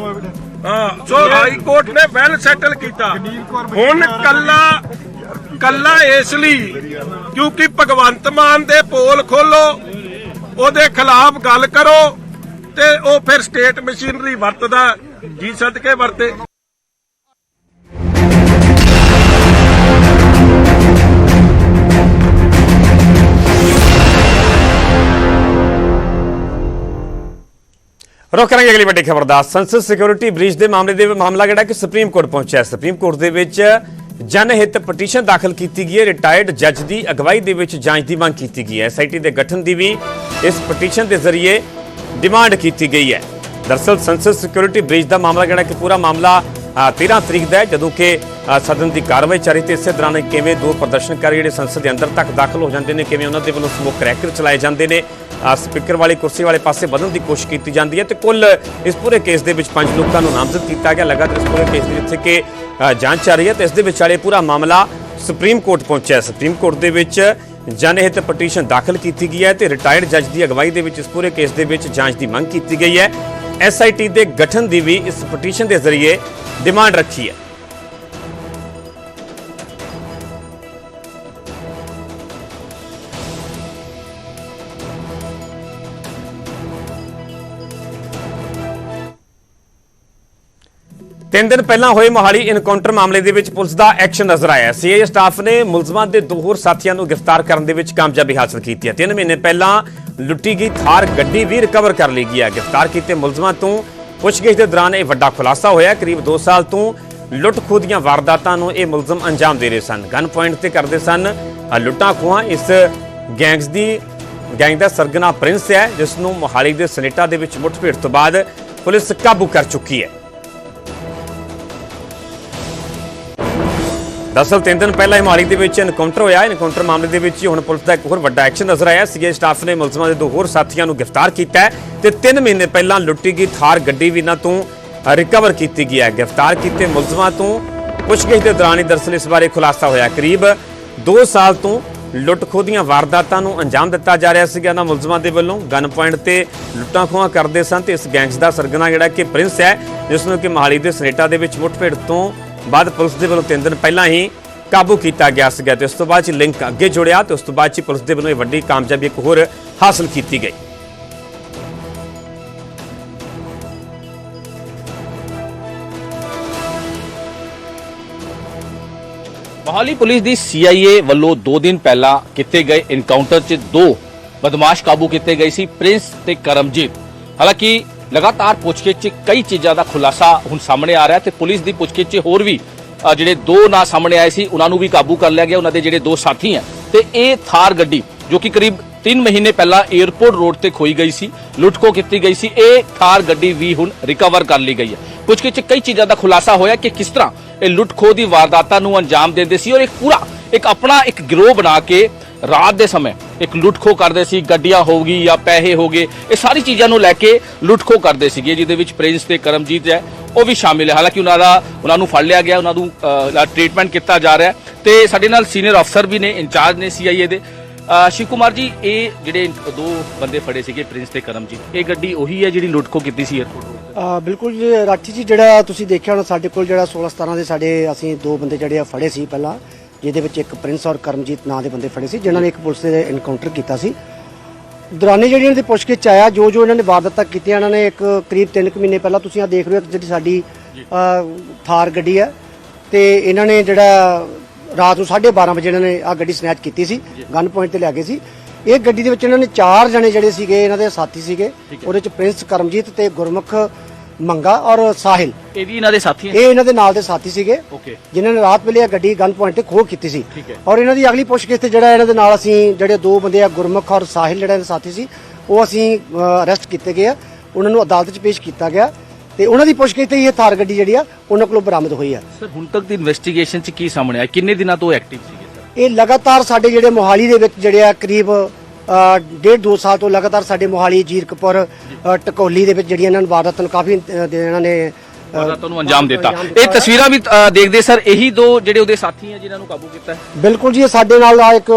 ਹਾਂ ਸੋ ਹਾਈ ਕੋਰਟ ਨੇ ਵੈਲ ਸੈਟਲ ਕੀਤਾ ਹੁਣ ਕੱਲਾ ਕੱਲਾ ਇਸ ਲਈ ਕਿਉਂਕਿ ਭਗਵੰਤ ਮਾਨ ਦੇ ਪੋਲ ਖੋਲੋ ਉਹਦੇ ਖਿਲਾਫ ਗੱਲ ਕਰੋ ਤੇ ਉਹ ਫਿਰ ਸਟੇਟ ਮਸ਼ੀਨਰੀ ਵਰਤਦਾ ਜੀ ਸਦਕੇ ਵਰਤੇ ਰੁਕ ਕਰਾਂਗੇ ਅਗਲੀ ਵੱਡੀ ਖਬਰ ਦਾ। ਸੰਸਦ ਸਿਕਿਉਰਿਟੀ ਬ੍ਰੀਚ ਦੇ ਮਾਮਲੇ ਦੇ ਮਾਮਲਾ ਜਿਹੜਾ ਕਿ ਸੁਪਰੀਮ ਕੋਰਟ ਪਹੁੰਚਿਆ ਸੁਪਰੀਮ ਕੋਰਟ ਦੇ ਵਿੱਚ ਜਨਹਿਤ ਪਟੀਸ਼ਨ ਦਾਖਲ ਕੀਤੀ ਗਈ ਹੈ। ਰਿਟਾਇਰਡ ਜੱਜ ਦੀ ਅਗਵਾਈ ਦੇ ਵਿੱਚ ਜਾਂਚ ਦੀ ਮੰਗ ਕੀਤੀ ਗਈ ਹੈ। ਐਸਆਈਟੀ ਦੇ ਗਠਨ ਦੀ ਵੀ ਇਸ ਪਟੀਸ਼ਨ ਦੇ ਜ਼ਰੀਏ ਡਿਮਾਂਡ ਕੀਤੀ ਗਈ ਹੈ। ਦਰਸਲ ਸੰਸਦ ਸਿਕਿਉਰਿਟੀ ਬ੍ਰੀਚ ਦਾ ਮਾਮਲਾ ਜਿਹੜਾ ਕਿ ਪੂਰਾ ਮਾਮਲਾ ਅ, 13 ਤਰੀਕ ਦਾ ਹੈ ਜਦੋਂ ਕਿ ਸਦਨ ਦੀ ਕਾਰਵਾਈ ਚੱਲ ਰਹੀ ਤੇ ਇਸੇ ਦੌਰਾਨ ਕਿਵੇਂ ਦੋ ਪ੍ਰਦਰਸ਼ਨਕਾਰੀ ਜਿਹੜੇ ਸੰਸਦ ਦੇ ਅੰਦਰ ਤੱਕ ਦਾਖਲ ਹੋ ਜਾਂਦੇ ਨੇ ਕਿਵੇਂ ਉਹਨਾਂ ਦੇ ਵੱਲੋਂ ਸਮੋਕ ਰੈਕਰ ਚਲਾਏ ਜਾਂਦੇ ਨੇ ਸਪੀਕਰ ਵਾਲੀ ਕੁਰਸੀ ਵਾਲੇ ਪਾਸੇ ਵਧਣ ਦੀ ਕੋਸ਼ਿਸ਼ ਕੀਤੀ ਜਾਂਦੀ ਹੈ ਤੇ ਕੁੱਲ ਇਸ ਪੂਰੇ ਕੇਸ ਦੇ ਵਿੱਚ ਪੰਜ ਲੋਕਾਂ ਨੂੰ ਨਾਮਜ਼ਦ ਕੀਤਾ ਗਿਆ। ਲਗਾਤਾਰ ਇਸ ਪੂਰੇ ਕੇਸ ਦੀ ਜਿੱਥੇ ਕਿ ਜਾਂਚ ਚੱਲ ਰਹੀ ਹੈ ਤੇ ਇਸ ਦੇ ਵਿਚਾਲੇ ਪੂਰਾ ਮਾਮਲਾ ਸੁਪਰੀਮ ਕੋਰਟ ਪਹੁੰਚਿਆ ਸੁਪਰੀਮ ਕੋਰਟ ਦੇ ਵਿੱਚ ਜਨਹਿਤ ਪਟੀਸ਼ਨ ਦਾਖਲ ਕੀਤੀ ਗਈ ਹੈ ਤੇ ਰਿਟਾਇਰਡ ਜੱਜ ਦੀ ਅਗਵਾਈ ਦੇ ਵਿੱਚ ਇਸ ਪੂਰੇ ਕੇਸ ਦੇ ਵਿੱਚ ਜਾਂਚ ਦੀ ਮੰਗ ਕੀਤੀ ਗਈ ਹੈ। ਐਸਆਈਟੀ ਦੇ ਗਠਨ ਦੀ ਵੀ ਇਸ ਪਟੀਸ਼ਨ ਦੇ ਜ਼ਰੀਏ ਡਿਮਾਂਡ ਰੱਖੀ ਹੈ। ਤਿੰਨ ਦਿਨ ਪਹਿਲਾਂ ਹੋਏ ਮੋਹਾਲੀ ਇਨਕਾਊਂਟਰ ਮਾਮਲੇ ਦੇ ਵਿੱਚ ਪੁਲਿਸ ਦਾ ਐਕਸ਼ਨ ਨਜ਼ਰ ਆਇਆ। ਸੀਆਈਏ ਸਟਾਫ ਨੇ ਮੁਲਜ਼ਮਾਂ ਦੇ ਦੋ ਹੋਰ ਸਾਥੀਆਂ ਨੂੰ ਗ੍ਰਿਫਤਾਰ ਕਰਨ ਦੇ ਵਿੱਚ ਕਾਮਯਾਬੀ ਹਾਸਲ ਕੀਤੀ ਹੈ। ਤਿੰਨ ਮਹੀਨੇ ਪਹਿਲਾਂ ਲੁੱਟੀ ਗਈ ਥਾਰ ਗੱਡੀ ਵੀ ਰਿਕਵਰ ਕਰ ਲਈ ਗਈ ਹੈ। ਗ੍ਰਿਫਤਾਰ ਕੀਤੇ ਮੁਲਜ਼ਮਾਂ ਤੋਂ ਪੁੱਛਗਿੱਛ ਦੇ ਦੌਰਾਨ ਇਹ ਵੱਡਾ ਖੁਲਾਸਾ ਹੋਇਆ। ਕਰੀਬ 2 ਸਾਲ ਤੋਂ ਲੁੱਟ ਖੋਹ ਦੀਆਂ ਵਾਰਦਾਤਾਂ ਨੂੰ ਇਹ ਮੁਲਜ਼ਮ ਅੰਜਾਮ ਦੇ ਰਹੇ ਸਨ। ਗਨ ਪੁਆਇੰਟ ਤੇ ਕਰਦੇ ਸਨ ਲੁੱਟਾਂ ਖੋਹਾਂ। ਇਸ ਗੈਂਗਸ ਦੀ ਗੈਂਗ ਦਾ ਸਰਗਨਾ ਪ੍ਰਿੰਸ ਹੈ, ਜਿਸ ਨੂੰ ਮੋਹਾਲੀ ਦੇ ਸਨੇਟਾ ਦੇ ਵਿੱਚ ਮੁੱਠਭੇੜ ਤੋਂ ਬਾਅਦ ਪੁਲਿਸ ਕਾਬੂ ਕਰ ਚੁੱਕੀ ਹੈ। ਦਰਅਸਲ ਤਿੰਨ ਦਿਨ ਪਹਿਲਾਂ ਹੀ ਮੋਹਾਲੀ ਦੇ ਵਿੱਚ ਐਨਕਾਊਂਟਰ ਹੋਇਆ। ਐਨਕਾਊਂਟਰ ਮਾਮਲੇ ਦੇ ਵਿੱਚ ਹੀ ਹੁਣ ਪੁਲਿਸ ਦਾ ਇੱਕ ਹੋਰ ਵੱਡਾ ਐਕਸ਼ਨ ਨਜ਼ਰ ਆਇਆ। ਸੀਏ ਸਟਾਫ ਨੇ ਮੁਲਜ਼ਮਾਂ ਦੇ ਦੋ ਹੋਰ ਸਾਥੀਆਂ ਨੂੰ ਗ੍ਰਿਫਤਾਰ ਕੀਤਾ ਹੈ ਤੇ 3 ਮਹੀਨੇ ਪਹਿਲਾਂ ਲੁੱਟੀ ਗਈ ਥਾਰ ਗੱਡੀ ਵੀ ਇਹਨਾਂ ਤੋਂ ਰਿਕਵਰ ਕੀਤੀ ਗਈ ਹੈ। ਗ੍ਰਿਫਤਾਰ ਕੀਤੇ ਮੁਲਜ਼ਮਾਂ ਤੋਂ ਪੁੱਛਗਿੱਛ ਦੇ ਦੌਰਾਨ ਹੀ ਦਰਅਸਲ ਇਸ ਬਾਰੇ ਖੁਲਾਸਾ ਹੋਇਆ। ਕਰੀਬ 2 ਸਾਲ ਤੋਂ ਲੁੱਟ ਖੋਹ ਦੀਆਂ ਵਾਰਦਾਤਾਂ ਨੂੰ ਅੰਜਾਮ ਦਿੱਤਾ ਜਾ ਰਿਹਾ ਸੀਗਾ ਇਹਨਾਂ ਮੁਲਜ਼ਮਾਂ ਦੇ ਵੱਲੋਂ। ਗਨ ਪੁਆਇੰਟ ਤੇ ਲੁੱਟਾਂ ਖੋਹਾਂ ਕਰਦੇ ਸਨ ਤੇ ਇਸ ਗੈਂਗਸ ਦਾ ਸਰਗਨਾ ਜਿਹੜਾ ਕਿ ਪ੍ਰਿੰਸ ਹੈ, ਜਿਸ ਨੂੰ ਕਿ ਮਹਾਲੀ ਦੇ ਸਨੇਟਾ ਦੇ ਵਿੱਚ ਮੁੱਠਭੇੜ ਤੋਂ ਬਾਅਦ ਪੁਲਿਸ ਦੇ ਵੱਲੋਂ 3 ਦਿਨ ਪਹਿਲਾਂ ਹੀ ਕਾਬੂ ਕੀਤਾ ਗਿਆ ਸੀਗਾ ਤੇ ਉਸ ਤੋਂ ਬਾਅਦ ਚ ਲਿੰਕ ਅੱਗੇ ਜੁੜਿਆ ਤੇ ਉਸ ਤੋਂ ਬਾਅਦ ਚ ਪੁਲਿਸ ਦੇ ਵੱਲੋਂ ਇਹ ਵੱਡੀ ਕਾਮਯਾਬੀ ਇੱਕ ਹੋਰ ਹਾਸਲ ਕੀਤੀ ਗਈ। ਮੋਹਾਲੀ ਪੁਲਿਸ ਦੀ ਸੀਆਈਏ ਵੱਲੋਂ 2 ਦਿਨ ਪਹਿਲਾਂ ਕੀਤੇ ਗਏ ਇਨਕਾਊਂਟਰ 'ਚ ਦੋ ਬਦਮਾਸ਼ ਕਾਬੂ ਕੀਤੇ ਗਏ ਸੀ, ਪ੍ਰਿੰਸ ਤੇ ਕਰਮਜੀਤ। ਹਾਲਾਂਕਿ ਲਗਾਤਾਰ ਪੁੱਛਗਿੱਛ 'ਚ ਕਈ ਚੀਜ਼ਾਂ ਦਾ ਖੁਲਾਸਾ ਹੁਣ ਸਾਹਮਣੇ ਆ ਰਿਹਾ ਤੇ ਪੁਲਿਸ ਦੀ ਪੁੱਛਗਿੱਛ 'ਚ ਹੋਰ ਵੀ ਜਿਹੜੇ ਦੋ ਨਾਂ ਸਾਹਮਣੇ ਆਏ ਸੀ, ਉਹਨਾਂ ਨੂੰ ਵੀ ਕਾਬੂ ਕਰ ਲਿਆ ਗਿਆ, ਉਹਨਾਂ ਦੇ ਜਿਹੜੇ ਦੋ ਸਾਥੀ ਆ ਤੇ ਇਹ ਥਾਰ ਗੱਡੀ, ਜੋ ਕਿ ਕਰੀਬ 3 ਮਹੀਨੇ ਪਹਿਲਾਂ 에ਅਰਪੋਰਟ ਰੋਡ ਤੇ ਖੋਈ ਗਈ ਸੀ, ਲੁੱਟਖੋ ਕੀਤੀ ਗਈ ਸੀ, ਇਹ ਥਾਰ ਗੱਡੀ ਵੀ ਹੁਣ ਰਿਕਵਰ ਕਰ ਲਈ ਗਈ ਹੈ। ਪੁੱਛਗਿੱਛ 'ਚ ਕਈ ਚੀਜ਼ਾਂ ਦਾ ਖੁਲਾਸਾ ਹੋਇਆ ਕਿ ਕਿਸ ਤਰ੍ਹਾਂ ਇਹ ਲੁੱਟਖੋ ਦੀ ਵਾਰਦਾਤਾਂ ਨੂੰ ਅੰਜਾਮ ਦਿੰਦੇ ਸੀ ਔਰ ਇੱਕ ਪੂਰਾ ਇੱਕ ਆਪਣਾ ਇੱਕ ਗਿਰੋਹ ਬਣਾ ਕੇ ਰਾਤ ਦੇ ਸਮੇਂ ਇੱਕ ਲੁੱਟਖੋ ਕਰਦੇ ਸੀ, ਗੱਡੀਆਂ ਹੋ ਗਈ ਜਾਂ ਪੈਸੇ ਹੋ ਗਏ, ਇਹ ਸਾਰੀ ਚੀਜ਼ਾਂ ਨੂੰ ਲੈ ਕੇ ਲੁੱਟਖੋ ਕਰਦੇ ਸੀਗੇ, ਜਿਹਦੇ ਵਿੱਚ ਪ੍ਰਿੰਸ ਤੇ ਕਰਮਜੀਤ ਹੈ, ਉਹ ਵੀ ਸ਼ਾਮਿਲ ਹੈ। ਹਾਲਾਂਕਿ ਉਹਨਾਂ ਦਾ, ਉਹਨਾਂ ਨੂੰ ਫੜ ਲਿਆ ਗਿਆ, ਉਹਨਾਂ ਨੂੰ ਟ੍ਰੀਟਮੈਂਟ ਕੀਤਾ ਜਾ ਰਿਹਾ ਤੇ ਸਾਡੇ ਨਾਲ ਸੀਨੀਅਰ ਅਫਸਰ ਵੀ ਨੇ, ਇੰਚਾਰਜ ਨੇ ਸੀਆਈਏ ਦੇ। ਸ਼ਿਵ ਕੁਮਾਰ ਜੀ, ਇਹ ਜਿਹੜੇ ਦੋ ਬੰਦੇ ਫੜੇ ਸੀਗੇ, ਪ੍ਰਿੰਸ ਤੇ ਕਰਮਜੀਤ, ਇਹ ਗੱਡੀ ਉਹੀ ਹੈ ਜਿਹੜੀ ਲੁੱਟਖੋ ਕੀਤੀ ਸੀ 에ਅਰਪੋਰਟ ਰੋਡ ਬਿਲਕੁਲ ਜੀ ਰਾਠੀ ਜੀ, ਜਿਹੜਾ ਤੁਸੀਂ ਦੇਖਿਆ ਹੋਣਾ ਸਾਡੇ ਕੋਲ ਜਿਹੜਾ 16 17 ਦੇ ਸਾਡੇ ਅਸੀਂ ਦੋ ਬੰਦੇ ਜਿਹੜੇ ਫੜੇ ਸੀ ਪਹਿਲਾਂ। ਜਿਹਦੇ ਵਿੱਚ ਇੱਕ ਪ੍ਰਿੰਸ ਔਰ ਕਰਮਜੀਤ ਨਾਂ ਦੇ ਬੰਦੇ ਫੜੇ ਸੀ ਜਿਨ੍ਹਾਂ ਨੇ ਇੱਕ ਪੁਲਿਸ ਦੇ ਐਨਕਾਊਂਟਰ ਕੀਤਾ ਸੀ। ਦੌਰਾਨੇ ਜਿਹੜੀ ਇਹਨਾਂ ਦੀ ਪੁੱਛਗਿੱਛ ਆਇਆ ਜੋ ਜੋ ਇਹਨਾਂ ਨੇ ਵਾਰਦਾਤਾਂ ਕੀਤੀਆਂ ਇਹਨਾਂ ਨੇ ਇੱਕ ਕਰੀਬ 3 ਮਹੀਨੇ ਪਹਿਲਾਂ ਤੁਸੀਂ ਆ ਦੇਖ ਰਹੇ ਹੋ ਜਿਹੜੀ ਸਾਡੀ ਥਾਰ ਗੱਡੀ ਹੈ ਤੇ ਇਹਨਾਂ ਨੇ ਜਿਹੜਾ ਰਾਤ ਨੂੰ 12:30 ਵਜੇ ਇਹਨਾਂ ਨੇ ਆ ਗੱਡੀ ਸਨੈਚ ਕੀਤੀ ਸੀ ਗਨ ਪੁਆਇੰਟ ਤੇ ਲਿਆ ਗਏ ਸੀ। ਇਹ ਗੱਡੀ ਦੇ ਵਿੱਚ ਇਹਨਾਂ ਨੇ ਚਾਰ ਜਣੇ ਜਿਹੜੇ ਸੀਗੇ ਇਹਨਾਂ ਦੇ ਸਾਥੀ ਸੀਗੇ ਉਹਦੇ ਚ ਪ੍ਰਿੰਸ ਕਰਮਜੀਤ ਤੇ ਗੁਰਮੁਖ ਮੰਗਾ ਔਰ ਸਾਹਿਲ। ਇਹ ਵੀ ਇਹਨਾਂ ਦੇ ਸਾਥੀ ਹੈ? ਇਹ ਇਹਨਾਂ ਦੇ ਨਾਲ ਦੇ ਸਾਥੀ ਸੀਗੇ। ਓਕੇ ਜਿਨ੍ਹਾਂ ਨੇ ਰਾਤ ਵੇਲੇ ਇਹ ਗੱਡੀ ਗਨ ਪੁਆਇੰਟ ਤੇ ਖੋਹ ਕੀਤੀ ਸੀ। ਠੀਕ ਹੈ। ਔਰ ਇਹਨਾਂ ਦੀ ਅਗਲੀ ਪੁੱਛਗਿੱਛ ਤੇ ਜਿਹੜਾ ਇਹਨਾਂ ਦੇ ਨਾਲ ਅਸੀਂ ਜਿਹੜੇ ਦੋ ਬੰਦੇ ਆ ਗੁਰਮੁਖ ਔਰ ਸਾਹਿਲ ਜਿਹੜਾ ਇਹਨਾਂ ਦੇ ਸਾਥੀ ਸੀ ਉਹ ਅਸੀਂ ਅਰੈਸਟ ਕੀਤੇ ਗਏ ਆ। ਉਹਨਾਂ ਨੂੰ ਅਦਾਲਤ 'ਚ ਪੇਸ਼ ਕੀਤਾ ਗਿਆ। ਤੇ ਉਹਨਾਂ ਦੀ ਪੁੱਛਗਿੱਛ ਤੇ ਇਹ ਥਾਰ ਗੱਡੀ ਜਿਹੜੀ ਆ ਉਹਨਾਂ ਕੋਲੋਂ ਬਰਾਮਦ ਹੋਈ ਆ। ਸਰ ਹੁਣ ਤੱਕ ਦੀ ਇਨਵੈਸਟੀਗੇਸ਼ਨ 'ਚ ਕੀ ਸਾਹਮਣੇ ਆਇਆ? ਕਿੰਨੇ ਦਿਨਾਂ ਤੋਂ ਐਕਟਿਵ ਸੀਗੇ? ਸਰ ਇਹ ਲਗਾਤਾਰ ਸਾਡੇ ਜਿਹੜੇ ਮੋਹਾਲੀ ਦੇ ਵਿੱਚ ਜਿਹੜੇ ਆ ਕਰੀਬ ਡੇਢ ਦੋ ਸਾਲ ਤੋਂ ਲਗਾਤਾਰ ਸਾਡੇ ਮੋਹਾਲੀ ਜੀਰਕਪੁਰ ਟਕੋਲੀ ਦੇ ਵਿੱਚ ਜਿਹੜੀਆਂ ਇਹਨਾਂ ਨੂੰ ਵਾਰਦਾਤਾਂ ਨੂੰ ਕਾਫੀ ਇਹਨਾਂ ਨੇ ਵਾਰਦਾਤਾਂ ਨੂੰ ਅੰਜਾਮ ਦਿੱਤਾ। ਇਹ ਤਸਵੀਰਾਂ ਵੀ ਦੇਖਦੇ ਸਰ ਇਹੀ ਦੋ ਜਿਹੜੇ ਉਹਦੇ ਸਾਥੀ ਆ ਜਿਨ੍ਹਾਂ ਨੂੰ ਕਾਬੂ ਕੀਤਾ ਹੈ। ਬਿਲਕੁਲ ਜੀ ਇਹ ਸਾਡੇ ਨਾਲ ਆ ਇੱਕ